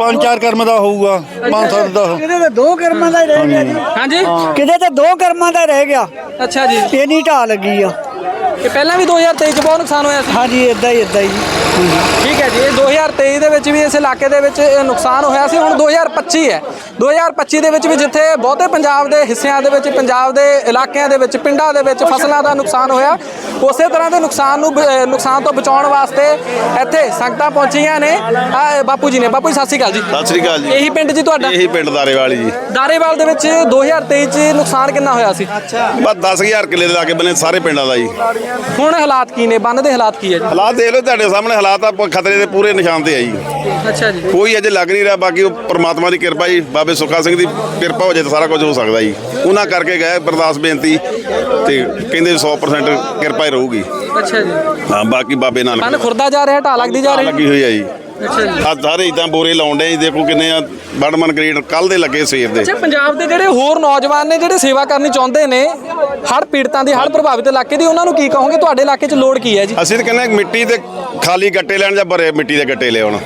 5-4 ਕਰਮ ਦਾ ਹੋਊਗਾ 5-7 ਦਾ। ਕਿਤੇ ਤੇ ਦੋ ਕਰਮਾਂ ਦਾ ਹੀ ਰਹਿ ਗਿਆ ਜੀ। ਹਾਂਜੀ? ਕਿਤੇ ਤੇ? ਦੋ ਕਰਮਾਂ ਦਾ ਰਹਿ ਗਿਆ। ਅੱਛਾ ਜੀ। ਇੰਨੀ ਢਾਹ ਲੱਗੀ ਆ। ਇਹ ਪਹਿਲਾਂ ਵੀ 2023 ਚ ਬਹੁਤ ਨੁਕਸਾਨ ਹੋਇਆ ਸੀ? ਹਾਂਜੀ ਇਦਾਂ ਹੀ ਇਦਾਂ ਹੀ ਠੀਕ ਹੈ ਜੀ ਇਹ 2023 ਦੇ ਵਿੱਚ ਵੀ ਇਸ ਇਲਾਕੇ ਦੇ ਵਿੱਚ ਇਹ ਨੁਕਸਾਨ ਹੋਇਆ ਸੀ ਹੁਣ 2025 ਹੈ। 2025 ਦੇ ਵਿੱਚ ਵੀ ਜਿੱਥੇ ਬਹੁਤੇ ਪੰਜਾਬ ਦੇ ਹਿੱਸਿਆਂ ਦੇ ਵਿੱਚ ਪੰਜਾਬ ਦੇ ਇਲਾਕਿਆਂ ਦੇ ਵਿੱਚ ਪਿੰਡਾਂ ਦੇ ਵਿੱਚ ਫਸਲਾਂ ਦਾ ਨੁਕਸਾਨ ਹੋਇਆ। ਉਸੇ ਤਰ੍ਹਾਂ ਦੇ ਨੁਕਸਾਨ ਨੂੰ ਨੁਕਸਾਨ ਤੋਂ ਬਚਾਉਣ ਵਾਸਤੇ ਇੱਥੇ ਸੰਗਤਾਂ ਪਹੁੰਚੀਆਂ ਨੇ। ਆਹ ਬਾਪੂ ਜੀ ਨੇ। ਬਾਪੂ ਜੀ ਸਤਿ ਸ਼੍ਰੀ ਅਕਾਲ ਜੀ। ਸਤਿ ਸ੍ਰੀ ਅਕਾਲ ਜੀ। ਇਹੀ ਪਿੰਡ ਜੀ ਤੁਹਾਡਾ? ਇਹੀ ਪਿੰਡ ਦਾਰੇਵਾਲੀ ਜੀ। ਦਾਰੇਵਾਲ ਦੇ ਵਿੱਚ 2023 ਚ ਨੁਕਸਾਨ ਕਿੰਨਾ ਹੋਇਆ ਸੀ? ਬਸ 10000 ਕਿੱਲੇ ਦੇ ਲਾਗੇ ਬਨੇ ਸਾਰੇ ਪਿੰਡਾਂ ਦਾ ਜੀ। ਹੁਣ ਹਾਲਾਤ ਕੀ ਨੇ? ਬੰਨ ਦੇ ਹਾਲਾਤ ਕੀ ਹੈ ਜੀ? ਹਾਲਾਤ ਦੇਖ ਲਓ ਤੁਹਾਡੇ ਸਾਹਮਣੇ ਹਾਲਾਤ ਆ ਖਤਰੇ ਦੇ ਪੂਰੇ ਨਿਸ਼ਾਨ ਤੇ ਆ ਜੀ। ਅੱਛਾ ਜੀ। ਕੋਈ ਅਜੇ ਲੱਗ ਨਹੀਂ ਰਿਹਾ ਬਾਕੀ ਉਹ ਪ੍ਰਮਾਤਮਾ ਦੀ ਕਿਰਪਾ ਜੀ ਬਾਬੇ ਸੁੱਖਾ ਸਿੰਘ ਦੀ ਕਿਰਪਾ ਹੋ ਜਾਏ ਤਾਂ ਸਾਰਾ ਕੁਝ ਹੋ ਸਕਦਾ ਜੀ। ਉਹਨਾਂ ਕਰਕੇ ਗਏ ਬਰਦਾਸ ਬੇਨਤੀ ਤੇ ਕਹਿੰਦੇ 100% ਕਿਰਪਾ ਹੀ ਰਹੂਗੀ ਅੱਛਾ ਜੀ। ਹਾਂ ਬਾਕੀ ਬਾਬੇ ਬੰਨ ਨਾਨਕ ਖੁਰਦਾ ਜਾ ਰਿਹਾ ਢਾਹ ਲੱਗਦੀ ਜਾ ਰਹੀ। ਲੱਗੀ ਹੋਈ ਅੱਛਾ ਜੀ। ਆ ਸਾਰੇ ਇਦਾਂ ਬੋਰੇ ਲਾਉਣ ਡੇ ਦੇਖੋ ਕਿੰਨੇ ਆ ਬੜਮਨ ਗ੍ਰੇਡ ਕੱਲ ਦੇ ਲੱਗੇ ਸਵੇਰ ਦੇ। ਅੱਛਾ ਪੰਜਾਬ ਦੇ ਜਿਹੜੇ ਹੋਰ ਨੌਜਵਾਨ ਨੇ ਜਿਹੜੇ ਸੇਵਾ ਕਰਨੀ ਚਾਹੁੰਦੇ ਨੇ ਹੜ੍ਹ ਪੀੜਤਾਂ ਦੀ ਹੜ੍ਹ ਪ੍ਰਭਾਵਿਤ ਇਲਾਕੇ ਦੀ ਉਹਨਾਂ ਨੂੰ ਕੀ ਕਹੋਗੇ? ਤੁਹਾਡੇ ਇਲਾਕੇ 'ਚ ਲੋੜ ਕੀ ਹੈ ਜੀ? ਅਸੀਂ ਤਾਂ ਕਹਿੰਦੇ ਮਿੱਟੀ ਤੇ ਖਾਲੀ ਗੱਟੇ ਲੈਣ ਜਾਂ ਭਰੇ ਮਿੱਟੀ ਦੇ ਗੱਟੇ ਲਿਆਉਣ।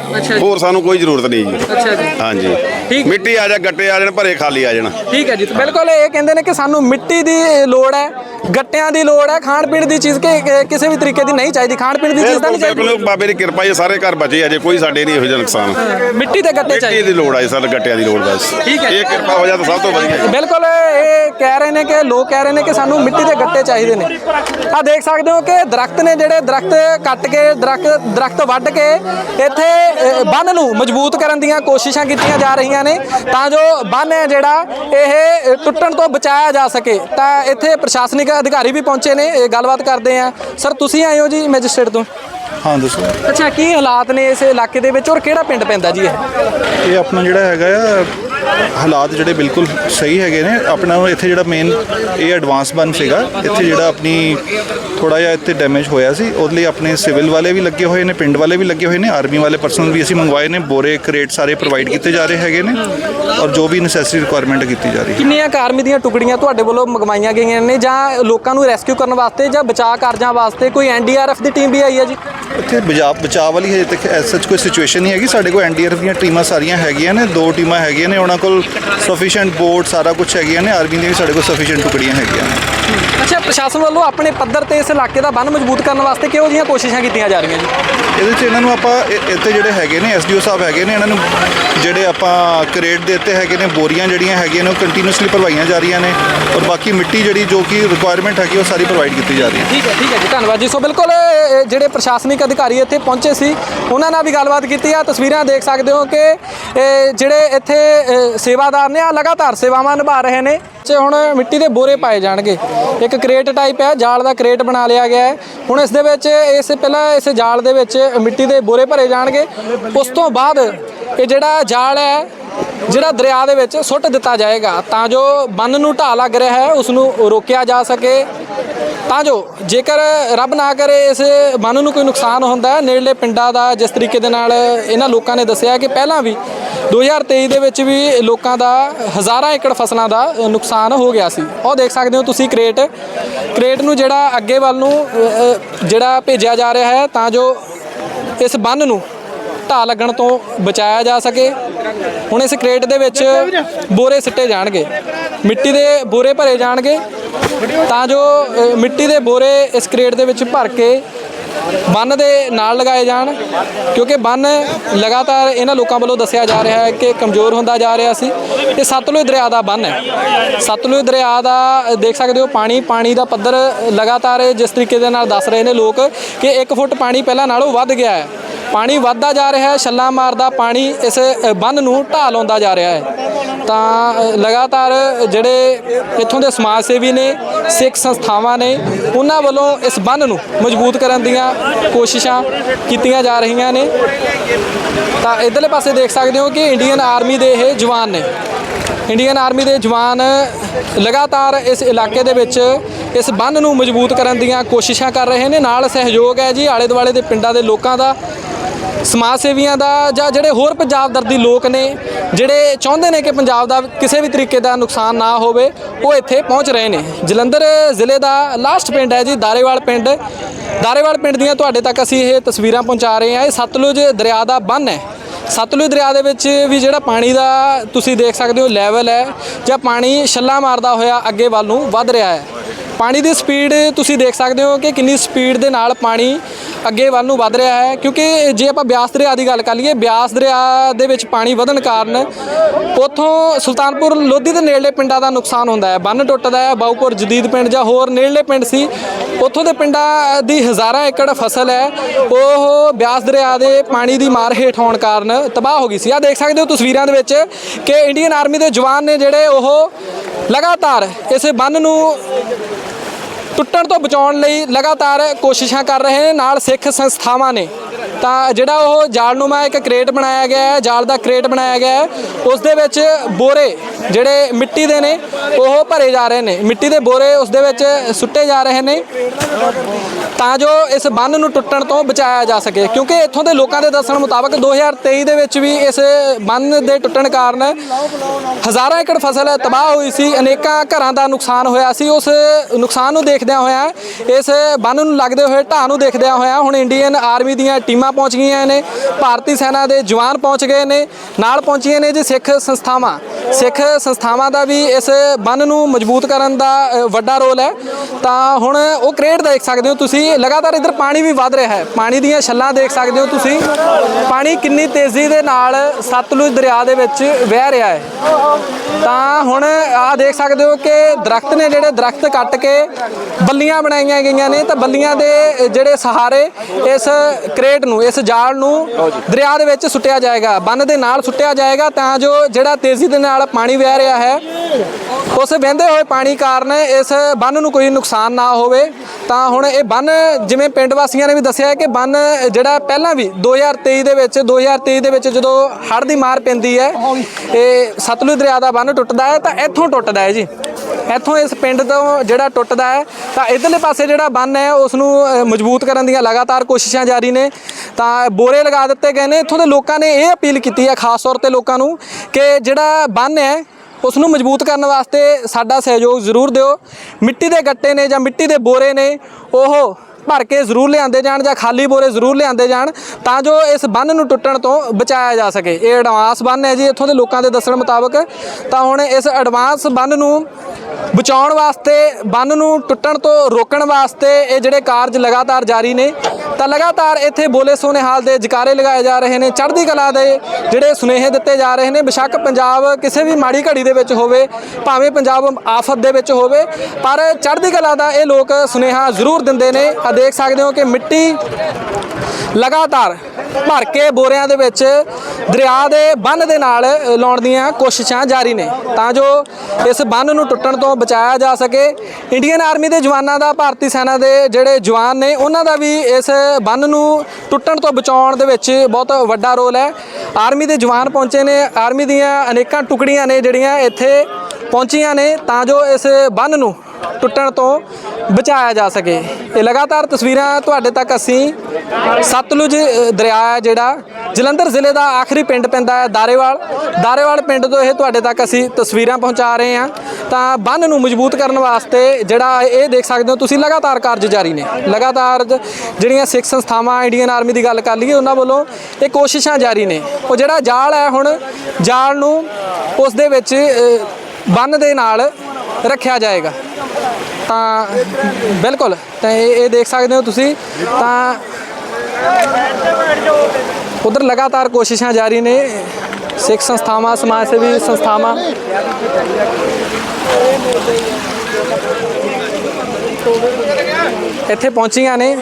ਹੋਰ ਸਾਨੂੰ ਕੋਈ ਜ਼ਰੂਰਤ ਨਹੀਂ ਜੀ। ਅੱਛਾ ਜੀ। ਹਾਂਜੀ। ਠੀਕ। ਮਿੱਟੀ ਆ ਜਾ ਗੱਟੇ ਆ ਜਾਣ ਭਰੇ ਖਾਲੀ ਆ ਜਾਣ। ਠੀਕ ਹੈ ਜੀ। ਬਿਲਕੁਲ ਇਹ ਕਹਿੰਦੇ ਨੇ ਕਿ ਸਾਨੂੰ ਮਿੱਟੀ ਦੀ ਲੋੜ ਹੈ ਗੱਟਿਆਂ ਦੀ ਲੋੜ ਹੈ ਖਾਣ ਪੀਣ ਦੀ ਚੀਜ਼ ਕਿਸੇ ਵੀ ਤਰੀਕੇ ਦੀ ਨਹੀਂ ਚਾਹੀਦੀ। ਖਾਣ ਪੀਣ ਦੀ ਚੀਜ਼ ਤਾਂ ਨਹੀਂ ਚਾਹੀਦੀ। ਬਿਲਕੁਲ ਬਾਬੇ ਦੀ ਕਿਰਪਾ ਹੈ ਸਾਰੇ ਘਰ ਬਚੇ ਅਜੇ ਕੋਈ ਸਾਡੇ ਨਹੀਂ ਇਹੋ ਜਿਹਾ ਨੁਕਸਾਨ। ਮਿੱਟੀ ਦੇ ਗੱਟੇ ਮਿੱਟੀ ਚਾਹੀਦੇ। ਦੀ ਲੋੜ ਆ ਸਾਡੇ ਗੱਟਿਆਂ ਦੀ ਲੋੜ ਬਸ। ਠੀਕ ਹੈ। ਇਹ ਕਿਰਪਾ ਹੋ ਜਾ ਤਾਂ ਸਭ ਤੋਂ ਵਧੀਆ। ਬਿਲਕੁਲ ਇਹ ਕਹਿ ਰਹੇ ਨੇ ਕਿ ਲੋਕ ਕਹਿ ਰਹੇ ਨੇ ਕਿ ਸਾਨੂੰ ਮਿੱਟੀ ਦੇ ਗੱਟੇ ਚਾਹੀਦੇ ਨੇ। ਆ ਦੇਖ ਸਕਦੇ ਹੋ ਕਿ ਦਰਖਤ ਨੇ ਜਿਹੜੇ ਦਰਖਤ ਕੱਟ ਕੇ ਦਰਖਤ ਦਰਖਤ ਵੱਢ ਕੇ ਇੱਥੇ ਅ, ਬੰਨ ਨੂੰ ਮਜ਼ਬੂਤ ਕਰਨ ਦੀਆਂ ਕੋਸ਼ਿਸ਼ਾਂ ਕੀਤੀਆਂ ਜਾ ਰਹੀਆਂ ਨੇ। ਤਾਂ ਜੋ ਬੰਨ ਹੈ ਜਿਹੜਾ ਇਹ ਟੁੱਟਣ ਤੋਂ ਬਚਾਇਆ ਜਾ ਸਕੇ। ਤਾਂ ਇੱਥੇ ਪ੍ਰਸ਼ਾਸਨਿਕ ਅਧਿਕਾਰੀ ਵੀ ਪਹੁੰਚੇ ਨੇ ਇਹ ਗੱਲਬਾਤ ਕਰਦੇ ਆ। ਸਰ ਤੁਸੀਂ ਆਏ ਹੋ ਜੀ ਮੈਜਿਸਟ੍ਰੇਟ ਤੋਂ? ਹਾਂ ਦੱਸੋ। ਅੱਛਾ ਕੀ ਹਾਲਾਤ ਨੇ ਇਸ ਇਲਾਕੇ ਦੇ ਵਿੱਚ ਔਰ ਕਿਹੜਾ ਪਿੰਡ ਪੈਂਦਾ ਜੀ ਇਹ? ਇਹ ਆਪਣਾ ਜਿਹੜਾ ਹੈਗਾ ਆ ਹਾਲਾਤ ਜਿਹੜੇ ਬਿਲਕੁਲ ਸਹੀ ਹੈਗੇ ਨੇ। ਆਪਣਾ ਇੱਥੇ ਜਿਹੜਾ ਮੇਨ ਇਹ ਐਡਵਾਂਸ ਬਨ ਸੀਗਾ। ਇੱਥੇ ਜਿਹੜਾ ਆਪਣੀ ਥੋੜਾ ਜਿਹਾ ਇੱਥੇ ਡੈਮੇਜ ਹੋਇਆ ਸੀ। ਉਹਦੇ ਲਈ ਆਪਣੇ ਸਿਵਲ ਵਾਲੇ ਵੀ ਲੱਗੇ ਹੋਏ ਨੇ ਪਿੰਡ ਵਾਲੇ ਵੀ ਲੱਗੇ ਹੋਏ ਨੇ। ਆਰਮੀ ਵਾਲੇ ਪਰਸਨਲ ਵੀ ਅਸੀਂ ਮੰਗਵਾਏ ਨੇ। ਬੋਰੇ ਕਰੇਟ ਸਾਰੇ ਪ੍ਰੋਵਾਈਡ ਕੀਤੇ ਜਾ ਰਹੇ ਹੈਗੇ ਨੇ ਔਰ ਜੋ ਵੀ ਨੈਸੈਸਰੀ ਰਿਕੁਆਇਰਮੈਂਟ ਕੀਤੀ ਜਾ ਰਹੀ ਹੈ। ਕਿੰਨੀਆਂ ਆਰਮੀ ਦੀਆਂ ਟੁਕੜੀਆਂ ਤੁਹਾਡੇ ਵੱਲੋਂ ਮੰਗਵਾਈਆਂ ਗਈਆਂ ਨੇ ਜਾਂ ਲੋਕਾਂ ਨੂੰ ਰੈਸਕਿਊ ਕਰਨ ਵਾਸਤੇ ਜਾਂ ਬਚਾਅ ਕਾਰਜਾਂ ਵਾਸਤੇ? ਕੋਈ ਐਨਡੀਆਰਐਫ ਦੀ ਟੀਮ ਵੀ ਆਈ ਹੈ ਜੀ? ਇੱਥੇ ਬਚਾਅ ਬਚਾਅ ਵਾਲੀ ਹਜੇ ਤੱਕ ਐਸ ਸੱਚ ਕੋਈ ਸਿਚੁਏਸ਼ਨ ਨਹੀਂ ਹੈਗੀ। ਸਾਡੇ ਕੋਲ ਐਨਡੀਆਰਐਫ ਦੀਆਂ ਟੀਮਾਂ ਸਾਰੀਆਂ ਹੈਗੀਆਂ ਨੇ। ਦੋ ਟੀਮਾਂ ਹੈਗੀਆਂ ਨੇ। ਉਹਨਾਂ ਕੋਲ ਸਫੀਸ਼ੀਐਂਟ ਬੋਟ ਸਾਰਾ ਕੁਝ ਹੈਗੀਆਂ ਨੇ ਆਰਮੀ ਦੀਆਂ ਵੀ ਸਾਡੇ ਕੋਲ ਸਫੀਸ਼ੀਐਂਟ ਟੁਕੜੀਆਂ ਹੈਗੀਆਂ ਨੇ। ਅੱਛਾ ਪ੍ਰਸ਼ਾਸਨ ਵੱਲੋਂ ਆਪਣੇ ਪੱਧਰ ਤੇ ਇਸ ਇਲਾਕੇ ਦਾ ਬੰਨ ਮਜ਼ਬੂਤ ਕਰਨ ਵਾਸਤੇ ਕਿਹੋ ਜਿਹੀਆਂ ਕੋਸ਼ਿਸ਼ਾਂ ਕੀਤੀਆਂ ਜਾ ਰਹੀਆਂ ਜੀ? ਇਹਦੇ 'ਚ ਇਹਨਾਂ ਨੂੰ ਆਪਾਂ ਇ- ਇੱਥੇ ਜਿਹੜੇ ਹੈਗੇ ਨੇ ਐਸਡੀਓ ਸਾਹਿਬ ਹੈਗੇ ਨੇ ਇਹਨਾਂ ਨੂੰ ਜਿਹੜੇ ਆਪਾਂ ਕ੍ਰੇਟ ਦੇ ਉੱਤੇ ਹੈਗੇ ਨੇ ਬੋਰੀਆਂ ਜਿਹੜੀਆਂ ਹੈਗੀਆਂ ਨੇ ਉਹ ਕੰਟੀਨਿਊਸਲੀ ਭਰਵਾਈਆਂ ਜਾ ਰਹੀਆਂ ਨੇ ਔਰ ਬਾਕੀ ਮਿੱਟੀ ਜਿਹੜੀ ਜੋ ਕਿ ਰਿਕੁਆਇਰਮੈਂਟ ਹੈਗੀ ਉਹ ਸਾਰੀ ਪ੍ਰੋਵਾਈਡ ਕੀਤੀ ਜਾ ਰਹੀ ਹੈ। ਠੀਕ ਹੈ ਠੀਕ ਹੈ ਜੀ ਧੰਨਵਾਦ ਜੀ। ਸੋ ਬਿਲਕੁਲ ਇਹ ਜਿਹੜੇ ਪ੍ਰਸ਼ਾਸਨਿਕ ਅਧਿਕਾਰੀ ਇੱਥੇ ਪਹੁੰਚੇ ਸੀ ਉਹਨਾਂ ਨਾਲ ਵੀ ਗੱਲਬਾਤ ਕੀਤੀ ਆ। ਤਸਵੀਰਾਂ ਦੇਖ ਸਕਦੇ ਹੋ ਕਿ ਇਹ ਜਿਹੜੇ ਇੱਥੇ ਸੇਵਾਦਾਰ ਨੇ ਆ ਲਗਾਤਾਰ ਸੇਵਾਵਾਂ ਨਿਭਾ ਰਹੇ ਨੇ। ਤੇ ਹੁਣ ਮਿੱਟੀ ਦੇ ਬੋਰੇ ਪਾਏ ਜਾਣਗੇ। ਇੱਕ ਕ੍ਰੇਟ ਟਾਈਪ ਹੈ, ਜਾਲ ਦਾ ਕ੍ਰੇਟ ਬਣਾ ਲਿਆ ਗਿਆ ਹੈ। ਹੁਣ ਇਸ ਦੇ ਵਿੱਚ, ਇਸ ਪਹਿਲਾਂ ਇਸ ਜਾਲ ਦੇ ਵਿੱਚ ਮਿੱਟੀ ਦੇ ਬੋਰੇ ਭਰੇ ਜਾਣਗੇ। ਉਸ ਤੋਂ ਬਾਅਦ ਇਹ ਜਿਹੜਾ ਜਾਲ ਹੈ, ਜਿਹੜਾ ਦਰਿਆ ਦੇ ਵਿੱਚ ਸੁੱਟ ਦਿੱਤਾ ਜਾਏਗਾ। ਤਾਂ ਜੋ ਬੰਨ ਨੂੰ ਢਾਹ ਲੱਗ ਰਿਹਾ ਹੈ, ਉਸ ਨੂੰ ਰੋਕਿਆ ਜਾ ਸਕੇ। ਤਾਂ ਜੋ ਜੇਕਰ ਰੱਬ ਨਾ ਕਰੇ, ਇਸ ਬੰਨ ਨੂੰ ਕੋਈ ਨੁਕਸਾਨ ਹੁੰਦਾ ਹੈ। ਨੇੜਲੇ ਪਿੰਡਾਂ ਦਾ ਜਿਸ ਤਰੀਕੇ ਦੇ ਨਾਲ ਇਹਨਾਂ ਲੋਕਾਂ ਨੇ ਦੱਸਿਆ ਕਿ ਪਹਿਲਾਂ ਵੀ 2023 ਦੇ ਵਿੱਚ ਵੀ ਲੋਕਾਂ ਦਾ ਹਜ਼ਾਰਾਂ ਏਕੜ ਫਸਲਾਂ ਦਾ ਨੁਕਸਾਨ ਹੋ ਗਿਆ ਸੀ। ਉਹ ਦੇਖ ਸਕਦੇ ਹੋ ਤੁਸੀਂ ਕ੍ਰੇਟ। ਕ੍ਰੇਟ ਨੂੰ ਜਿਹੜਾ ਅੱਗੇ ਵੱਲ ਨੂੰ ਜਿਹੜਾ ਭੇਜਿਆ ਜਾ ਰਿਹਾ ਹੈ, ਤਾਂ ਜੋ ਇਸ ਬੰਨ ਨੂੰ ਢਾਹ ਲੱਗਣ ਤੋਂ ਬਚਾਇਆ ਜਾ ਸਕੇ। ਹੁਣ ਇਸ ਕ੍ਰੇਟ ਦੇ ਵਿੱਚ ਬੋਰੇ ਸਿੱਟੇ ਜਾਣਗੇ। ਮਿੱਟੀ ਦੇ ਬੋਰੇ ਭਰੇ ਜਾਣਗੇ। ਤਾਂ ਜੋ ਮਿੱਟੀ ਦੇ ਬੋਰੇ ਇਸ ਕ੍ਰੇਟ ਦੇ ਵਿੱਚ ਭਰ ਕੇ ਬੰਨ ਦੇ ਨਾਲ ਲਗਾਏ ਜਾਣ, ਕਿਉਂਕਿ ਬੰਨ ਲਗਾਤਾਰ ਇਹਨਾਂ ਲੋਕਾਂ ਵੱਲੋਂ ਦੱਸਿਆ ਜਾ ਰਿਹਾ ਹੈ ਕਿ ਕਮਜ਼ੋਰ ਹੁੰਦਾ ਜਾ ਰਿਹਾ ਸੀ। ਇਹ ਸਤਲੁਜ ਦਰਿਆ ਦਾ ਬੰਨ ਹੈ। ਸਤਲੁਜ ਦਰਿਆ ਦਾ, ਦੇਖ ਸਕਦੇ ਹੋ, ਪਾਣੀ ਪਾਣੀ ਦਾ ਪੱਧਰ ਲਗਾਤਾਰ ਜਿਸ ਤਰੀਕੇ ਦੇ ਨਾਲ ਦੱਸ ਰਹੇ ਨੇ ਲੋਕ ਕਿ 1 ਫੁੱਟ ਪਾਣੀ ਪਹਿਲਾਂ ਨਾਲੋਂ ਵੱਧ ਗਿਆ ਹੈ। ਪਾਣੀ ਵੱਧਦਾ ਜਾ ਰਿਹਾ ਹੈ, ਛੱਲਾ ਮਾਰਦਾ ਪਾਣੀ ਇਸ ਬੰਨ ਨੂੰ ਢਾਹ ਲਾਉਂਦਾ ਜਾ ਰਿਹਾ ਹੈ। ਤਾਂ ਲਗਾਤਾਰ ਜਿਹੜੇ ਇੱਥੋਂ ਦੇ ਸਮਾਜ ਸੇਵੀ ਨੇ, ਸਿੱਖ ਸੰਸਥਾਵਾਂ ਨੇ, ਉਹਨਾਂ ਵੱਲੋਂ ਇਸ ਬੰਨ ਨੂੰ ਮਜ਼ਬੂਤ ਕਰਨ ਦੀਆਂ ਕੋਸ਼ਿਸ਼ਾਂ ਕੀਤੀਆਂ ਜਾ ਰਹੀਆਂ ਨੇ। ਤਾਂ ਇਧਰਲੇ ਪਾਸੇ ਦੇਖ ਸਕਦੇ ਹੋ ਕਿ ਇੰਡੀਅਨ ਆਰਮੀ ਦੇ ਇਹ ਜਵਾਨ ਨੇ। ਇੰਡੀਅਨ ਆਰਮੀ ਦੇ ਜਵਾਨ ਲਗਾਤਾਰ ਇਸ ਇਲਾਕੇ ਦੇ ਵਿੱਚ ਇਸ ਬੰਨ ਨੂੰ ਮਜ਼ਬੂਤ ਕਰਨ ਦੀਆਂ ਕੋਸ਼ਿਸ਼ਾਂ ਕਰ ਰਹੇ ਨੇ। ਨਾਲ ਸਹਿਯੋਗ ਹੈ ਜੀ ਆਲੇ ਦੁਆਲੇ ਦੇ ਪਿੰਡਾਂ ਦੇ ਲੋਕਾਂ ਦਾ। ਸਮਾਜ ਸੇਵੀਆਂ ਦਾ ਜਾਂ ਜਿਹੜੇ ਹੋਰ ਪੰਜਾਬ ਦਰਦੀ ਲੋਕ ਨੇ, ਜਿਹੜੇ ਚਾਹੁੰਦੇ ਨੇ ਕਿ ਪੰਜਾਬ ਦਾ ਕਿਸੇ ਵੀ ਤਰੀਕੇ ਦਾ ਨੁਕਸਾਨ ਨਾ ਹੋਵੇ, ਉਹ ਇੱਥੇ ਪਹੁੰਚ ਰਹੇ ਨੇ। ਜਲੰਧਰ ਜ਼ਿਲ੍ਹੇ ਦਾ ਲਾਸਟ ਪਿੰਡ ਹੈ ਜੀ, ਦਾਰੇਵਾਲ ਪਿੰਡ। ਦਾਰੇਵਾਲ ਪਿੰਡ ਦੀਆਂ ਤੁਹਾਡੇ ਤੱਕ ਅਸੀਂ ਇਹ ਤਸਵੀਰਾਂ ਪਹੁੰਚਾ ਰਹੇ ਹਾਂ। ਇਹ ਸਤਲੁਜ ਦਰਿਆ ਦਾ ਬੰਨ ਹੈ। ਸਤਲੁਜ ਦਰਿਆ ਦੇ ਵਿੱਚ ਵੀ ਜਿਹੜਾ ਪਾਣੀ ਦਾ ਤੁਸੀਂ ਦੇਖ ਸਕਦੇ ਹੋ ਲੈਵਲ ਹੈ, ਜਾਂ ਪਾਣੀ ਛੱਲਾ ਮਾਰਦਾ ਹੋਇਆ ਅੱਗੇ ਵੱਲ ਨੂੰ ਵੱਧ ਰਿਹਾ ਹੈ। ਪਾਣੀ ਦੀ ਸਪੀਡ ਤੁਸੀਂ ਦੇਖ ਸਕਦੇ ਹੋ ਕਿ ਕਿੰਨੀ ਸਪੀਡ ਦੇ ਨਾਲ ਪਾਣੀ ਅੱਗੇ ਵੱਲ ਨੂੰ ਵੱਧ ਰਿਹਾ ਹੈ, ਕਿਉਂਕਿ ਜੇ ਆਪਾਂ ਬਿਆਸ ਦਰਿਆ ਦੀ ਗੱਲ ਕਰ ਲਈਏ, ਬਿਆਸ ਦਰਿਆ ਦੇ ਵਿੱਚ ਪਾਣੀ ਵਧਣ ਕਾਰਨ ਉੱਥੋਂ ਸੁਲਤਾਨਪੁਰ ਲੋਧੀ ਦੇ ਨੇੜਲੇ ਪਿੰਡਾਂ ਦਾ ਨੁਕਸਾਨ ਹੁੰਦਾ ਹੈ। ਬੰਨ ਟੁੱਟਦਾ ਹੈ ਬਾਉਪੁਰ ਜਦੀਦ ਪਿੰਡ ਜਾਂ ਹੋਰ ਨੇੜਲੇ ਪਿੰਡ ਸੀ, ਉੱਥੋਂ ਦੇ ਪਿੰਡਾਂ ਦੀ ਹਜ਼ਾਰਾਂ ਏਕੜ ਫਸਲ ਹੈ। ਉਹ ਬਿਆਸ ਦਰਿਆ ਦੇ ਪਾਣੀ ਦੀ ਮਾਰ ਹੇਠ ਹੋਣ ਕਾਰਨ ਤਬਾਹ ਹੋ ਗਈ ਸੀ। ਆ ਦੇਖ ਸਕਦੇ ਹੋ ਤਸਵੀਰਾਂ ਦੇ ਵਿੱਚ ਕਿ ਇੰਡੀਅਨ ਆਰਮੀ ਦੇ ਜਵਾਨ ਨੇ ਜਿਹੜੇ ਉਹ ਲਗਾਤਾਰ ਇਸ ਬੰਨ ਨੂੰ ਟੁੱਟਣ ਤੋਂ ਬਚਾਉਣ ਲਈ ਲਗਾਤਾਰ ਕੋਸ਼ਿਸ਼ਾਂ ਕਰ ਰਹੇ ਨੇ। ਨਾਲ ਸਿੱਖ ਸੰਸਥਾਵਾਂ ਨੇ ਤਾਂ ਜਿਹੜਾ ਉਹ ਜਾਲਨੁਮਾ ਇੱਕ ਕ੍ਰੇਟ ਬਣਾਇਆ ਗਿਆ ਹੈ, ਜਾਲ ਦਾ ਕ੍ਰੇਟ ਬਣਾਇਆ ਗਿਆ ਹੈ ਉਸ ਦੇ ਵਿੱਚ ਬੋਰੇ ਜਿਹੜੇ ਮਿੱਟੀ ਦੇ ਨੇ, ਉਹ ਭਰੇ ਜਾ ਰਹੇ ਨੇ। ਮਿੱਟੀ ਦੇ ਬੋਰੇ ਉਸ ਦੇ ਵਿੱਚ ਸੁੱਟੇ ਜਾ ਰਹੇ ਨੇ ਤਾਂ ਜੋ ਇਸ ਬੰਨ ਨੂੰ ਟੁੱਟਣ ਤੋਂ ਬਚਾਇਆ ਜਾ ਸਕੇ। ਕਿਉਂਕਿ ਇੱਥੋਂ ਦੇ ਲੋਕਾਂ ਦੇ ਦੱਸਣ ਮੁਤਾਬਕ 2023 ਦੇ ਵਿੱਚ ਵੀ ਇਸ ਬੰਨ ਦੇ ਟੁੱਟਣ ਕਾਰਨ ਹਜ਼ਾਰਾਂ ਏਕੜ ਫਸਲ ਤਬਾਹ ਹੋਈ ਸੀ, ਅਨੇਕਾਂ ਘਰਾਂ ਦਾ ਨੁਕਸਾਨ ਹੋਇਆ ਸੀ। ਉਸ ਨੁਕਸਾਨ ਨੂੰ ਦੇਖਦਿਆਂ ਹੋਇਆਂ, ਇਸ ਬੰਨ ਨੂੰ ਲੱਗਦੇ ਹੋਏ ਢਾਹ ਨੂੰ ਦੇਖਦਿਆਂ ਹੋਇਆਂ ਹੁਣ ਇੰਡੀਅਨ ਆਰਮੀ ਦੀਆਂ ਟੀਮਾਂ ਪਹੁੰਚ ਗਈਆਂ ਨੇ, ਭਾਰਤੀ ਸੈਨਾ ਦੇ ਜਵਾਨ ਪਹੁੰਚ ਗਏ ਨੇ, ਨਾਲ ਪਹੁੰਚੀਆਂ ਨੇ ਜੀ ਸਿੱਖ ਸੰਸਥਾਵਾਂ। ਸਿੱਖ ਸੰਸਥਾਵਾਂ ਦਾ ਵੀ ਇਸ ਬੰਨ ਨੂੰ ਮਜ਼ਬੂਤ ਕਰਨ ਦਾ ਵੱਡਾ ਰੋਲ ਹੈ। ਤਾਂ ਹੁਣ ਉਹ ਕ੍ਰੇਟ ਦੇਖ ਸਕਦੇ ਹੋ ਤੁਸੀਂ, ਲਗਾਤਾਰ ਇੱਧਰ ਪਾਣੀ ਵੀ ਵੱਧ ਰਿਹਾ ਹੈ। ਪਾਣੀ ਦੀਆਂ ਛੱਲਾਂ ਦੇਖ ਸਕਦੇ ਹੋ ਤੁਸੀਂ। ਪਾਣੀ ਕਿੰਨੀ ਤੇਜ਼ੀ ਦੇ ਨਾਲ ਸਤਲੁਜ ਦਰਿਆ ਦੇ ਵਿੱਚ ਵਹਿ ਰਿਹਾ ਹੈ। ਤਾਂ ਹੁਣ ਆਹ ਦੇਖ ਸਕਦੇ ਹੋ ਕਿ ਦਰਖਤ ਨੇ ਜਿਹੜੇ ਦਰਖਤ ਕੱਟ ਕੇ ਬੱਲੀਆਂ ਬਣਾਈਆਂ ਗਈਆਂ ਨੇ। ਤਾਂ ਬੱਲੀਆਂ ਦੇ ਜਿਹੜੇ ਸਹਾਰੇ ਇਸ ਕ੍ਰੇਟ ਨੂੰ ਇਸ ਜਾਲ ਨੂੰ ਦਰਿਆ ਦੇ ਵਿੱਚ ਸੁੱਟਿਆ ਜਾਏਗਾ। ਬੰਨ ਦੇ ਨਾਲ ਸੁੱਟਿਆ ਜਾਏਗਾ ਤਾਂ ਜੋ ਜਿਹੜਾ ਤੇਜ਼ੀ ਦੇ ਨਾਲ ਪਾਣੀ ਵਹਿ ਰਿਹਾ ਹੈ ਉਸ ਵਹਿੰਦੇ ਹੋਏ ਪਾਣੀ ਕਾਰਨ ਇਸ ਬੰਨ ਨੂੰ ਕੋਈ ਨੁਕਸਾਨ ਨਾ ਹੋਵੇ, ਤਾਂ ਹੁਣ ਇਹ ਬੰਨ ਜਿਵੇਂ ਪਿੰਡ ਵਾਸੀਆਂ ਨੇ ਵੀ ਦੱਸਿਆ ਕਿ ਬੰਨ ਜਿਹੜਾ ਪਹਿਲਾਂ ਵੀ 2023 ਦੇ ਵਿੱਚ 2023 ਦੇ ਵਿੱਚ ਜਦੋਂ ਹੜ੍ਹ ਦੀ ਮਾਰ ਪੈਂਦੀ ਹੈ ਇਹ ਸਤਲੁਜ ਦਰਿਆ ਦਾ ਬੰਨ ਟੁੱਟਦਾ ਹੈ, ਤਾਂ ਇੱਥੋਂ ਟੁੱਟਦਾ ਹੈ ਜੀ। ਇੱਥੋਂ ਇਸ ਪਿੰਡ ਤੋਂ ਜਿਹੜਾ ਟੁੱਟਦਾ ਹੈ, ਤਾਂ ਇਧਰਲੇ ਪਾਸੇ ਜਿਹੜਾ ਬੰਨ ਹੈ, ਉਸ ਨੂੰ ਮਜ਼ਬੂਤ ਕਰਨ ਦੀਆਂ ਲਗਾਤਾਰ ਕੋਸ਼ਿਸ਼ਾਂ ਜਾਰੀ ਨੇ। ਤਾਂ ਬੋਰੇ ਲਗਾ ਦਿੱਤੇ ਗਏ ਨੇ। ਇੱਥੋਂ ਦੇ ਲੋਕਾਂ ਨੇ ਇਹ ਅਪੀਲ ਕੀਤੀ ਹੈ, ਖਾਸ ਤੌਰ ਤੇ ਲੋਕਾਂ ਨੂੰ, ਕਿ ਜਿਹੜਾ ਬੰਨ ਹੈ ਉਸ ਨੂੰ ਮਜ਼ਬੂਤ ਕਰਨ ਵਾਸਤੇ ਸਾਡਾ ਸਹਿਯੋਗ ਜ਼ਰੂਰ ਦਿਓ। ਮਿੱਟੀ ਦੇ ਗੱਟੇ ਨੇ ਜਾਂ ਮਿੱਟੀ ਦੇ ਬੋਰੇ ਨੇ, ਉਹ ਭਰ ਕੇ ਜ਼ਰੂਰ ਲਿਆਂਦੇ ਜਾਣ ਜਾਂ ਖਾਲੀ ਬੋਰੇ ਜ਼ਰੂਰ ਲਿਆਂਦੇ ਜਾਣ ਤਾਂ ਜੋ ਇਸ ਬੰਨ ਨੂੰ ਟੁੱਟਣ ਤੋਂ ਬਚਾਇਆ ਜਾ ਸਕੇ। ਇਹ ਐਡਵਾਂਸ ਬੰਨ ਹੈ ਜੀ, ਇੱਥੋਂ ਦੇ ਲੋਕਾਂ ਦੇ ਦੱਸਣ ਮੁਤਾਬਕ। ਤਾਂ ਹੁਣ ਇਸ ਐਡਵਾਂਸ ਬੰਨ ਨੂੰ ਬਚਾਉਣ ਵਾਸਤੇ, ਬੰਨ ਨੂੰ ਟੁੱਟਣ ਤੋਂ ਰੋਕਣ ਵਾਸਤੇ ਇਹ ਜਿਹੜੇ ਕਾਰਜ ਲਗਾਤਾਰ ਜਾਰੀ ਨੇ, ਤਾਂ ਲਗਾਤਾਰ ਇੱਥੇ ਬੋਲੇ ਸੋਨੇਹਾਲ ਦੇ ਜਕਾਰੇ ਲਗਾਏ ਜਾ ਰਹੇ ਨੇ, ਚੜ੍ਹਦੀ ਕਲਾ ਦੇ ਜਿਹੜੇ ਸੁਨੇਹੇ ਦਿੱਤੇ ਜਾ ਰਹੇ ਨੇ, ਬਿਸ਼ੱਕ ਪੰਜਾਬ ਕਿਸੇ ਵੀ ਮਾੜੀ ਘੜੀ ਦੇ ਵਿੱਚ ਹੋਵੇ, ਭਾਵੇਂ ਪੰਜਾਬ ਆਫਤ ਦੇ ਵਿੱਚ ਹੋਵੇ, ਪਰ ਚੜ੍ਹਦੀ ਕਲਾ ਦਾ ਇਹ ਲੋਕ ਸੁਨੇਹਾ ਜ਼ਰੂਰ ਦਿੰਦੇ ਨੇ ਦੇਖ ਸਕਦੇ ਹੋ ਕਿ ਮਿੱਟੀ ਲਗਾਤਾਰ ਭਰ ਕੇ ਬੋਰਿਆਂ ਦੇ ਵਿੱਚ ਦਰਿਆ ਦੇ ਬੰਨ ਦੇ ਨਾਲ ਲਾਉਣ ਦੀਆਂ ਕੋਸ਼ਿਸ਼ਾਂ ਜਾਰੀ ਨੇ। ਤਾਂ ਜੋ ਇਸ ਬੰਨ ਨੂੰ ਟੁੱਟਣ ਤੋਂ ਬਚਾਇਆ ਜਾ ਸਕੇ। ਇੰਡੀਅਨ ਆਰਮੀ ਦੇ ਜਵਾਨਾਂ ਦਾ, ਭਾਰਤੀ ਸੈਨਾ ਦੇ ਜਿਹੜੇ ਜਵਾਨ ਨੇ, ਉਹਨਾਂ ਦਾ ਵੀ ਇਸ ਬੰਨ ਨੂੰ ਟੁੱਟਣ ਤੋਂ ਬਚਾਉਣ ਦੇ ਵਿੱਚ ਬਹੁਤ ਵੱਡਾ ਰੋਲ ਹੈ। ਆਰਮੀ ਦੇ ਜਵਾਨ ਪਹੁੰਚੇ ਨੇ। ਆਰਮੀ ਦੀਆਂ ਅਨੇਕਾਂ ਟੁਕੜੀਆਂ ਨੇ ਜਿਹੜੀਆਂ ਇੱਥੇ ਪਹੁੰਚੀਆਂ ਨੇ। ਤਾਂ ਜੋ ਇਸ ਬੰਨ ਨੂੰ ਟੁੱਟਣ ਤੋਂ ਬਚਾਇਆ ਜਾ ਸਕੇ। ਇਹ ਲਗਾਤਾਰ ਤਸਵੀਰਾਂ ਤੁਹਾਡੇ ਤੱਕ ਅਸੀਂ ਸਤਲੁਜ ਦਰਿਆ ਹੈ ਜਿਹੜਾ ਜਲੰਧਰ ਜ਼ਿਲ੍ਹੇ ਦਾ ਆਖਰੀ ਪਿੰਡ ਪੈਂਦਾ ਹੈ ਦਾਰੇਵਾਲ। ਦਾਰੇਵਾਲ ਪਿੰਡ ਤੋਂ ਇਹ ਤੁਹਾਡੇ ਤੱਕ ਅਸੀਂ ਤਸਵੀਰਾਂ ਪਹੁੰਚਾ ਰਹੇ ਹਾਂ। ਤਾਂ ਬੰਨ ਨੂੰ ਮਜ਼ਬੂਤ ਕਰਨ ਵਾਸਤੇ ਜਿਹੜਾ ਇਹ ਦੇਖ ਸਕਦੇ ਹੋ ਤੁਸੀਂ ਲਗਾਤਾਰ ਕਾਰਜ ਜਾਰੀ ਨੇ। ਲਗਾਤਾਰ ਜਿਹੜੀਆਂ ਸਿੱਖ ਸੰਸਥਾਵਾਂ ਇੰਡੀਅਨ ਆਰਮੀ ਦੀ ਗੱਲ ਕਰ ਲਈਏ ਉਹਨਾਂ ਵੱਲੋਂ ਇਹ ਕੋਸ਼ਿਸ਼ਾਂ ਜਾਰੀ ਨੇ। ਉਹ ਜਿਹੜਾ ਜਾਲ ਹੈ ਹੁਣ ਜਾਲ ਨੂੰ ਉਸ ਦੇ ਵਿੱਚ ਅ, ਬੰਨ ਦੇ ਨਾਲ ਰੱਖਿਆ ਜਾਏਗਾ। ਤਾਂ ਬਿਲਕੁਲ, ਤਾਂ ਇਹ ਇਹ ਦੇਖ ਸਕਦੇ ਹੋ ਤੁਸੀਂ, ਤਾਂ ਉਧਰ ਲਗਾਤਾਰ ਕੋਸ਼ਿਸ਼ਾਂ ਜਾਰੀ ਨੇ। ਸਿੱਖ ਸੰਸਥਾਵਾਂ, ਸਮਾਜ ਸੇਵੀ ਸੰਸਥਾਵਾਂ। ਇੱਥੇ ਪਹੁੰਚੀਆਂ ਨੇ।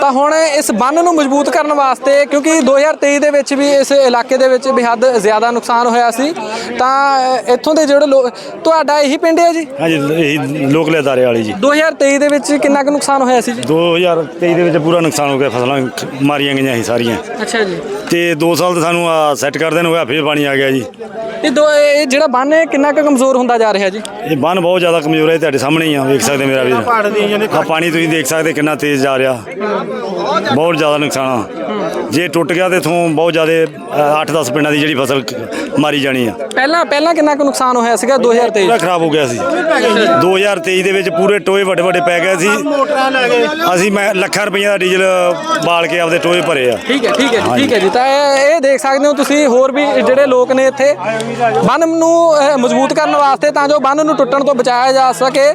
ਤਾਂ ਹੁਣ ਇਸ ਬੰਨ ਨੂੰ ਮਜ਼ਬੂਤ ਕਰਨ ਵਾਸਤੇ ਕਿਉਂਕਿ 2023 ਦੇ ਵਿੱਚ ਵੀ ਇਸ ਇਲਾਕੇ ਦੇ ਵਿੱਚ ਬੇਹੱਦ ਜ਼ਿਆਦਾ ਨੁਕਸਾਨ ਹੋਇਆ ਸੀ। ਤਾਂ ਇੱਥੋਂ ਦੇ ਜਿਹੜੇ ਲੋਕ ਤੁਹਾਡਾ ਇਹੀ ਪਿੰਡ ਹੈ ਜੀ? ਹਾਂਜੀ ਇਹੀ ਲੋਕਲ ਅਦਾਰੇ ਵਾਲੀ ਜੀ। 2023 ਦੇ ਵਿੱਚ ਕਿੰਨਾ ਕੁ ਨੁਕਸਾਨ ਹੋਇਆ ਸੀ ਜੀ? 2023 ਦੇ ਵਿੱਚ ਪੂਰਾ ਨੁਕਸਾਨ ਹੋ ਗਿਆ ਫਸਲਾਂ ਮਾਰੀਆਂ ਗਈਆਂ ਸੀ ਸਾਰੀਆਂ। ਅੱਛਾ ਜੀ। ਤੇ 2 ਸਾਲ ਤਾਂ ਸਾਨੂੰ ਆ ਸੈੱਟ ਕਰਦੇ ਨੂੰ ਹੋਇਆ ਫਿਰ ਪਾਣੀ ਆ ਗਿਆ ਜੀ। ਇਹ ਦੋ ਇਹ ਜਿਹੜਾ ਬੰਨ ਹੈ ਕਿੰਨਾ ਕੁ ਕਮਜ਼ੋਰ ਹੁੰਦਾ ਜਾ ਰਿਹਾ ਜੀ? ਇਹ ਬੰਨ ਬਹੁਤ ਜ਼ਿਆਦਾ ਕਮਜ਼ੋਰ ਹੈ ਤੁਹਾਡੇ ਸਾਹਮਣੇ ਹੀ ਆ ਵੇਖ ਸਕਦੇ ਮੇਰਾ ਵੀਰ। ਆ ਪਾਣੀ ਤੁਸੀਂ ਦੇਖ ਸਕਦੇ ਕਿੰਨਾ ਤੇਜ਼ ਜਾ ਰਿਹਾ। ਬਹੁਤ ਜ਼ਿਆਦਾ ਨੁਕਸਾਨ ਆ। ਜੇ ਟੁੱਟ ਗਿਆ ਤੇ ਇਥੋਂ ਬਹੁਤ ਜ਼ਿਆਦਾ 8-10 ਪਿੰਡਾਂ ਦੀ ਜਿਹੜੀ ਫਸਲ ਮਾਰੀ ਜਾਣੀ ਆ। ਪਹਿਲਾਂ ਪਹਿਲਾਂ ਕਿੰਨਾ ਕੁ ਨੁਕਸਾਨ ਹੋਇਆ ਸੀਗਾ? 2023 ਪੂਰਾ ਖਰਾਬ ਹੋ ਗਿਆ ਸੀ। 2023 ਦੇ ਵਿੱਚ ਪੂਰੇ ਟੋਏ ਵੱਡੇ ਵੱਡੇ ਪੈ ਗਏ ਸੀ। ਅਸੀਂ ਮੈਂ ਲੱਖਾਂ ਰੁਪਈਆ ਦਾ ਡੀਜ਼ਲ ਬਾਲ ਕੇ ਆਪਦੇ ਟੋਏ ਭਰੇ ਆ। ਠੀਕ ਹੈ ਠੀਕ ਹੈ ਜੀ ਠੀਕ ਹੈ ਜੀ। ਤਾਂ ਇਹ ਦੇਖ ਸਕਦੇ ਹੋ ਤੁਸੀਂ ਹੋਰ ਵੀ ਜਿਹੜੇ ਲੋਕ ਨੇ ਇੱਥੇ। ਬੰਨ ਨੂੰ ਮਜ਼ਬੂਤ ਕਰਨ ਵਾਸਤੇ ਤਾਂ ਜੋ ਬੰਨ ਨੂੰ ਟੁੱਟਣ ਤੋਂ ਬਚਾਇਆ ਜਾ ਸਕੇ।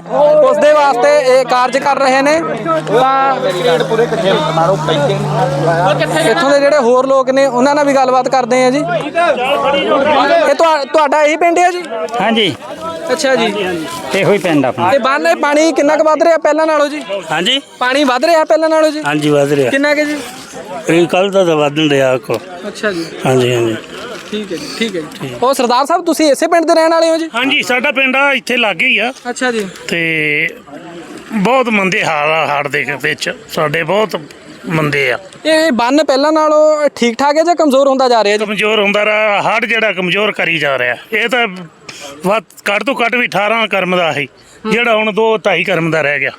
ਉਸ ਦੇ ਵਾਸਤੇ ਇਹ ਕਾਰਜ ਕਰ ਰਹੇ ਨੇ। ਤਾਂ ਇੱਥੋਂ ਦੇ ਜਿਹੜੇ ਹੋਰ ਲੋਕ ਨੇ ਉਹਨਾਂ ਨਾਲ ਵੀ ਗੱਲਬਾਤ ਕਰਦੇ ਆ ਜੀ। ਇਹ ਤੁਹਾ- ਤੁਹਾਡਾ ਇਹੀ ਪਿੰਡ ਹੈ ਜੀ? ਹਾਂਜੀ। ਅੱਛਾ ਜੀ। ਇਹੋ ਹੀ ਪਿੰਡ ਆਪਣਾ। ਤੇ ਬੰਨ ਪਾਣੀ ਕਿੰਨਾ ਕੁ ਵੱਧ ਰਿਹਾ ਪਹਿਲਾਂ ਨਾਲੋਂ ਜੀ? ਹਾਂਜੀ। ਪਾਣੀ ਵੱਧ ਰਿਹਾ ਪਹਿਲਾਂ ਨਾਲੋਂ ਜੀ? ਹਾਂਜੀ ਵਧ ਰਿਹਾ। ਕਿੰਨਾ ਕੁ ਜੀ? ਇਹ ਕੱਲ ਦਾ ਤਾਂ ਵਧਣ ਰਿਹਾ ਕੋ ਅੱਛਾ ਜੀ। ਹਾਂਜੀ ਹਾਂਜੀ। ਠੀਕ ਹੈ ਜੀ ਠੀਕ ਹੈ ਜੀ। ਉਹ ਸਰਦਾਰ ਸਾਹਿਬ ਤੁਸੀਂ ਇਸੇ ਪਿੰਡ ਦੇ ਰਹਿਣ ਵਾਲੇ ਹੋ ਜੀ? ਹਾਂਜੀ ਸਾਡਾ ਪਿੰਡ ਆ ਇੱਥੇ ਲਾਗੇ ਹੀ ਆ। ਅੱਛਾ ਜੀ। ਤੇ ਬਹੁਤ ਮੰਦੇ ਹਾਲ ਆ ਹੜ੍ਹ ਦੇ ਵਿੱਚ। ਸਾਡੇ ਬਹੁਤ ਮੰਦੇ ਆ। ਇਹ ਬੰਨ ਪਹਿਲਾਂ ਨਾਲੋਂ ਠੀਕ ਠਾਕ ਹੈ ਜਾਂ ਕਮਜ਼ੋਰ ਹੁੰਦਾ ਜਾ ਰਿਹਾ ਜੀ? ਕਮਜ਼ੋਰ ਹੁੰਦਾ ਰਿਹਾ ਹੜ੍ਹ ਜਿਹੜਾ ਕਮਜ਼ੋਰ ਕਰੀ ਜਾ ਰਿਹਾ। ਇਹ ਤਾਂ ਵੱਧ ਘੱਟ ਤੋਂ ਘੱਟ ਵੀ 18 ਕਰਮ ਦਾ ਸੀ ਜਿਹੜਾ ਹੁਣ 2 2.5 ਕਰਮ ਦਾ ਰਹਿ ਗਿਆ।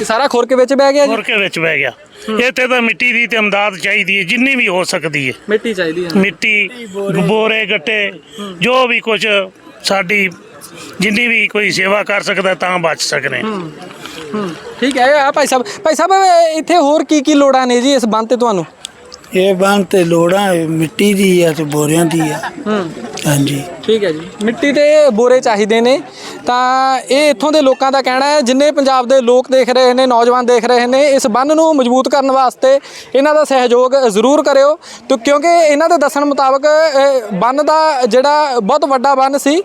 ਇਹ ਸਾਰਾ ਖੁਰ ਕੇ ਵਿੱਚ ਬਹਿ ਗਿਆ ਜੀ? ਹੋਰ ਕੇ ਵਿੱਚ ਬਹਿ ਗਿਆ। ਇੱਥੇ ਤਾਂ ਮਿੱਟੀ ਦੀ ਤੇ ਇਮਦਾਦ ਚਾਹੀਦੀ ਹੈ ਜਿੰਨੀ ਵੀ ਹੋ ਸਕਦੀ ਹੈ। ਮਿੱਟੀ ਚਾਹੀਦੀ ਹੈ। ਮਿੱਟੀ ਬੋਰੇ ਗੱਟੇ ਜੋ ਵੀ ਕੁਝ ਸਾਡੀ ਜਿੰਨੀ ਵੀ ਕੋਈ ਸੇਵਾ ਕਰ ਸਕਦਾ ਤਾਂ ਬਚ ਸਕਨੇ। ਠੀਕ ਹੈ ਆ ਭਾਈ ਸਾਹਿਬ। ਭਾਈ ਸਾਹਿਬ, ਇੱਥੇ ਹੋਰ ਕੀ ਕੀ ਲੋੜਾਂ ਨੇ ਜੀ ਇਸ ਬੰਦ ਤੇ ਤੁਹਾਨੂੰ? ਇਹ ਬੰਨ ਤੇ ਲੋੜਾਂ ਮਿੱਟੀ ਦੀ ਆ ਤੇ ਬੋਰਿਆਂ ਦੀ ਆ ਹਾਂਜੀ। ਠੀਕ ਹੈ ਜੀ। ਮਿੱਟੀ ਤੇ ਬੋਰੇ ਚਾਹੀਦੇ ਨੇ। ਤਾਂ ਇਹ ਇੱਥੋਂ ਦੇ ਲੋਕਾਂ ਦਾ ਕਹਿਣਾ ਹੈ ਜਿੰਨੇ ਪੰਜਾਬ ਦੇ ਲੋਕ ਦੇਖ ਰਹੇ ਨੇ ਨੌਜਵਾਨ ਦੇਖ ਰਹੇ ਨੇ ਇਸ ਬੰਨ ਨੂੰ ਮਜ਼ਬੂਤ ਕਰਨ ਵਾਸਤੇ ਇਹਨਾਂ ਦਾ ਸਹਿਯੋਗ ਜ਼ਰੂਰ ਕਰਿਓ। ਤੇ ਕਿਉਂਕਿ ਇਹਨਾਂ ਦੇ ਦੱਸਣ ਮੁਤਾਬਕ ਇਹ ਬੰਨ ਦਾ ਜਿਹੜਾ ਬਹੁਤ ਵੱਡਾ ਬੰਨ ਸੀ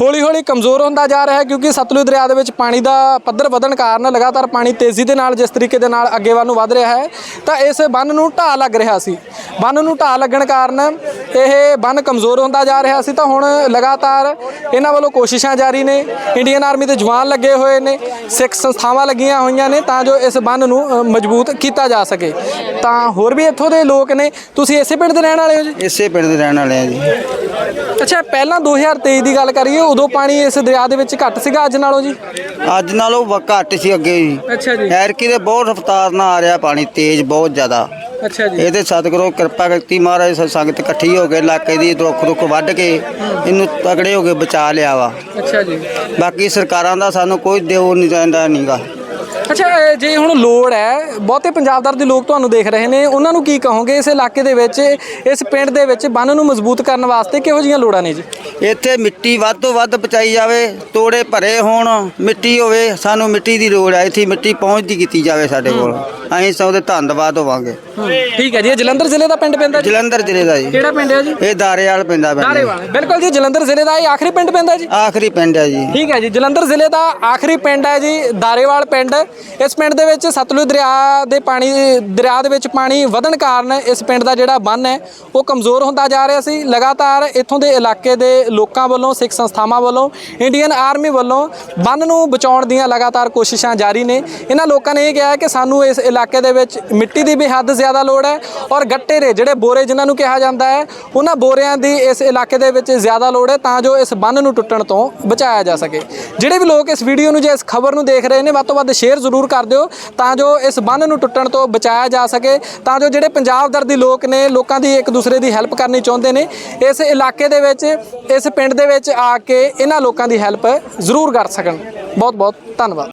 ਹੌਲੀ ਹੌਲੀ ਕਮਜ਼ੋਰ ਹੁੰਦਾ ਜਾ ਰਿਹਾ ਹੈ ਕਿਉਂਕਿ ਸਤਲੁਜ ਦਰਿਆ ਦੇ ਵਿੱਚ ਪਾਣੀ ਦਾ ਪੱਧਰ ਵਧਣ ਕਾਰਨ ਲਗਾਤਾਰ ਪਾਣੀ ਤੇਜ਼ੀ ਦੇ ਨਾਲ ਜਿਸ ਤਰੀਕੇ ਦੇ ਨਾਲ ਅੱਗੇ ਵੱਲ ਨੂੰ ਵਧ ਰਿਹਾ ਹੈ ਤਾਂ ਇਸ ਬੰਨ ਨੂੰ ਢਾਹ ਲੱਗ ਰਿਹਾ ਸੀ। ਬੰਨ ਨੂੰ ਢਾਹ ਲੱਗਣ ਕਾਰਨ ਇਹ ਬੰਨ ਕਮਜ਼ੋਰ ਹੁੰਦਾ ਜਾ ਰਿਹਾ ਸੀ ਤਾਂ ਹੁਣ ਲਗਾਤਾਰ ਇਹਨਾਂ ਵੱਲੋਂ ਕੋਸ਼ਿਸ਼ਾਂ ਜਾਰੀ ਨੇ। ਇੰਡੀਅਨ ਆਰਮੀ ਦੇ ਜਵਾਨ ਲੱਗੇ ਹੋਏ ਨੇ ਸਿੱਖ ਸੰਸਥਾਵਾਂ ਲੱਗੀਆਂ ਹੋਈਆਂ ਨੇ ਤਾਂ ਜੋ ਇਸ ਬੰਨ ਨੂੰ ਮਜ਼ਬੂਤ ਕੀਤਾ ਜਾ ਸਕੇ। ਤਾਂ ਹੋਰ ਵੀ ਇੱਥੋਂ ਦੇ ਲੋਕ ਨੇ ਤੁਸੀਂ ਇਸੇ ਪਿੰਡ ਦੇ ਰਹਿਣ ਵਾਲੇ ਹੋ ਜੀ? ਇਸੇ ਪਿੰਡ ਦੇ ਰਹਿਣ ਵਾਲੇ ਆ ਜੀ। ਅੱਛਾ ਪਹਿਲਾਂ 2023 ਦੀ ਗੱਲ ਕਰੀਏ ਉਦੋਂ ਪਾਣੀ ਇਸ ਦਰਿਆ ਦੇ ਵਿੱਚ ਘੱਟ ਸੀਗਾ ਅੱਜ ਨਾਲੋਂ ਜੀ? ਅੱਜ ਨਾਲੋਂ ਘੱਟ ਸੀ ਅੱਗੇ ਜੀ। ਅੱਛਾ ਜੀ। ਐਰਕੀ ਦੇ ਬਹੁਤ ਰਫਤਾਰ ਨਾਲ ਆ ਰਿਹਾ ਪਾਣੀ ਤੇਜ਼ ਬਹੁਤ ਜ਼ਿਆਦਾ। ਅੱਛਾ ਜੀ। ਇਹਦੇ ਸਤਿਗੁਰੂ ਕਿਰਪਾ ਕੀਤੀ ਮਹਾਰਾਜ ਸ- ਸੰਗਤ ਇਕੱਠੀ ਹੋ ਕੇ ਇਲਾਕੇ ਦੀ ਦੁੱਖ ਦੁੱਖ ਵੱਢ ਕੇ ਇਹਨੂੰ ਤਗੜੇ ਹੋ ਕੇ ਬਚਾ ਲਿਆ ਵਾ। ਅੱਛਾ ਜੀ। ਬਾਕੀ ਸਰਕਾਰਾਂ ਦਾ ਸਾਨੂੰ ਕੋਈ ਦਿਓ ਨਹੀਂ ਜਾਂਦਾ ਨਹੀਂਗਾ ਅੱਛਾ ਜੇ ਹੁਣ ਲੋੜ ਹੈ ਬਹੁਤੇ ਪੰਜਾਬਦਾਰ ਦੇ ਲੋਕ ਤੁਹਾਨੂੰ ਦੇਖ ਰਹੇ ਨੇ ਉਹਨਾਂ ਨੂੰ ਕੀ ਕਹੋਗੇ ਇਸ ਇਲਾਕੇ ਦੇ ਵਿੱਚ ਇਸ ਪਿੰਡ ਦੇ ਵਿੱਚ ਬੰਨ ਨੂੰ ਮਜ਼ਬੂਤ ਕਰਨ ਵਾਸਤੇ ਕਿਹੋ ਜਿਹੀਆਂ ਲੋੜਾਂ ਨੇ ਜੀ? ਇੱਥੇ ਮਿੱਟੀ ਵੱਧ ਤੋਂ ਵੱਧ ਪਚਾਈ ਜਾਵੇ ਤੋੜੇ ਭਰੇ ਹੋਣ ਮਿੱਟੀ ਹੋਵੇ ਸਾਨੂੰ ਮਿੱਟੀ ਦੀ ਲੋੜ ਹੈ ਇੱਥੇ ਮਿੱਟੀ ਪਹੁੰਚਦੀ ਕੀਤੀ ਜਾਵੇ ਸਾਡੇ ਕੋਲ। ਅਸੀਂ ਸਭ ਦੇ ਧੰਨਵਾਦ ਹੋਵਾਂਗੇ। ਠੀਕ ਹੈ ਜੀ ਇਹ ਜਲੰਧਰ ਜ਼ਿਲ੍ਹੇ ਦਾ ਪਿੰਡ ਪੈਂਦਾ ਜੀ? ਜਲੰਧਰ ਜ਼ਿਲ੍ਹੇ ਦਾ ਜੀ। ਕਿਹੜਾ ਪਿੰਡ ਹੈ ਜੀ? ਇਹ ਦਾਰੇਵਾਲ ਪਿੰਡਾ ਪਿੰਡ। ਦਾਰੇਵਾਲ ਬਿਲਕੁਲ ਜੀ ਜਲੰਧਰ ਜ਼ਿਲ੍ਹੇ ਦਾ ਇਹ ਆਖਰੀ ਪਿੰਡ ਪੈਂਦਾ ਜੀ? ਆਖਰੀ ਪਿੰਡ ਹੈ ਜੀ। ਠੀਕ ਹੈ ਜੀ ਜਲੰਧਰ ਜ਼ਿਲ੍ਹੇ ਦਾ ਆਖਰੀ ਪਿੰਡ ਹੈ ਜੀ ਦਾਰੇਵਾਲ ਪਿੰਡ। ਇਸ ਪਿੰਡ ਦੇ ਵਿੱਚ ਸਤਲੁਜ ਦਰਿਆ ਦੇ ਪਾਣੀ, ਦਰਿਆ ਦੇ ਵਿੱਚ ਪਾਣੀ ਵਧਣ ਕਾਰਨ ਇਸ ਪਿੰਡ ਦਾ ਜਿਹੜਾ ਬੰਨ ਹੈ, ਉਹ ਕਮਜ਼ੋਰ ਹੁੰਦਾ ਜਾ ਰਿਹਾ ਸੀ। ਲਗਾਤਾਰ ਇੱਥੋਂ ਦੇ ਇਲਾਕੇ ਦੇ ਲੋਕਾਂ ਵੱਲੋਂ, ਸਿੱਖ ਸੰਸਥਾਵਾਂ ਵੱਲੋਂ, ਇੰਡੀਅਨ ਆਰਮੀ ਵੱਲੋਂ ਬੰਨ ਨੂੰ ਬਚਾਉਣ ਦੀਆਂ ਲਗਾਤਾਰ ਕੋਸ਼ਿਸ਼ਾਂ ਜਾਰੀ ਨੇ। ਇਹਨਾਂ ਲੋਕਾਂ ਨੇ ਇਹ ਕਿਹਾ ਕਿ ਸਾਨੂੰ ਇਸ ਇਲਾਕੇ ਦੇ ਵਿੱਚ ਮਿੱਟੀ ਦੀ ਵੀ ਹੱਦ ਜ਼ਿਆਦਾ ਲੋੜ ਹੈ ਔਰ ਗੱਟੇ ਦੇ ਜਿਹੜੇ ਬੋਰੇ ਜਿਨ੍ਹਾਂ ਨੂੰ ਕਿਹਾ ਜਾਂਦਾ ਹੈ, ਉਹਨਾਂ ਬੋਰਿਆਂ ਦੀ ਇਸ ਇਲਾਕੇ ਦੇ ਵਿੱਚ ਜ਼ਿਆਦਾ ਲੋੜ ਹੈ ਤਾਂ ਜੋ ਇਸ ਬੰਨ ਨੂੰ ਟੁੱਟਣ ਤੋਂ ਬਚਾਇਆ ਜਾ ਸਕੇ। ਜਿਹੜੇ ਵੀ ਲੋਕ ਇਸ ਵੀਡੀਓ ਨੂੰ ਜੇ ਇਸ ਖਬਰ ਨੂੰ ਦੇਖ ਰਹੇ ਨੇ, ਵੱਧ ਤੋਂ ਵੱਧ ਸ਼ੇਅਰ ਜ਼ਰੂਰ ਕਰ ਦਿਓ ਤਾਂ ਜੋ ਇਸ ਬੰਨ ਨੂੰ ਟੁੱਟਣ ਤੋਂ ਬਚਾਇਆ ਜਾ ਸਕੇ, ਤਾਂ ਜੋ ਜਿਹੜੇ ਪੰਜਾਬ ਦਰ ਦੀ ਲੋਕ ਨੇ, ਲੋਕਾਂ ਦੀ ਇੱਕ ਦੂਸਰੇ ਦੀ ਹੈਲਪ ਕਰਨੀ ਚਾਹੁੰਦੇ ਨੇ, ਇਸ ਇਲਾਕੇ ਦੇ ਵਿੱਚ, ਇਸ ਪਿੰਡ ਦੇ ਵਿੱਚ ਆ ਕੇ ਇਹਨਾਂ ਲੋਕਾਂ ਦੀ ਹੈਲਪ ਜ਼ਰੂਰ ਕਰ ਸਕਣ। ਬਹੁਤ ਬਹੁਤ ਧੰਨਵਾਦ।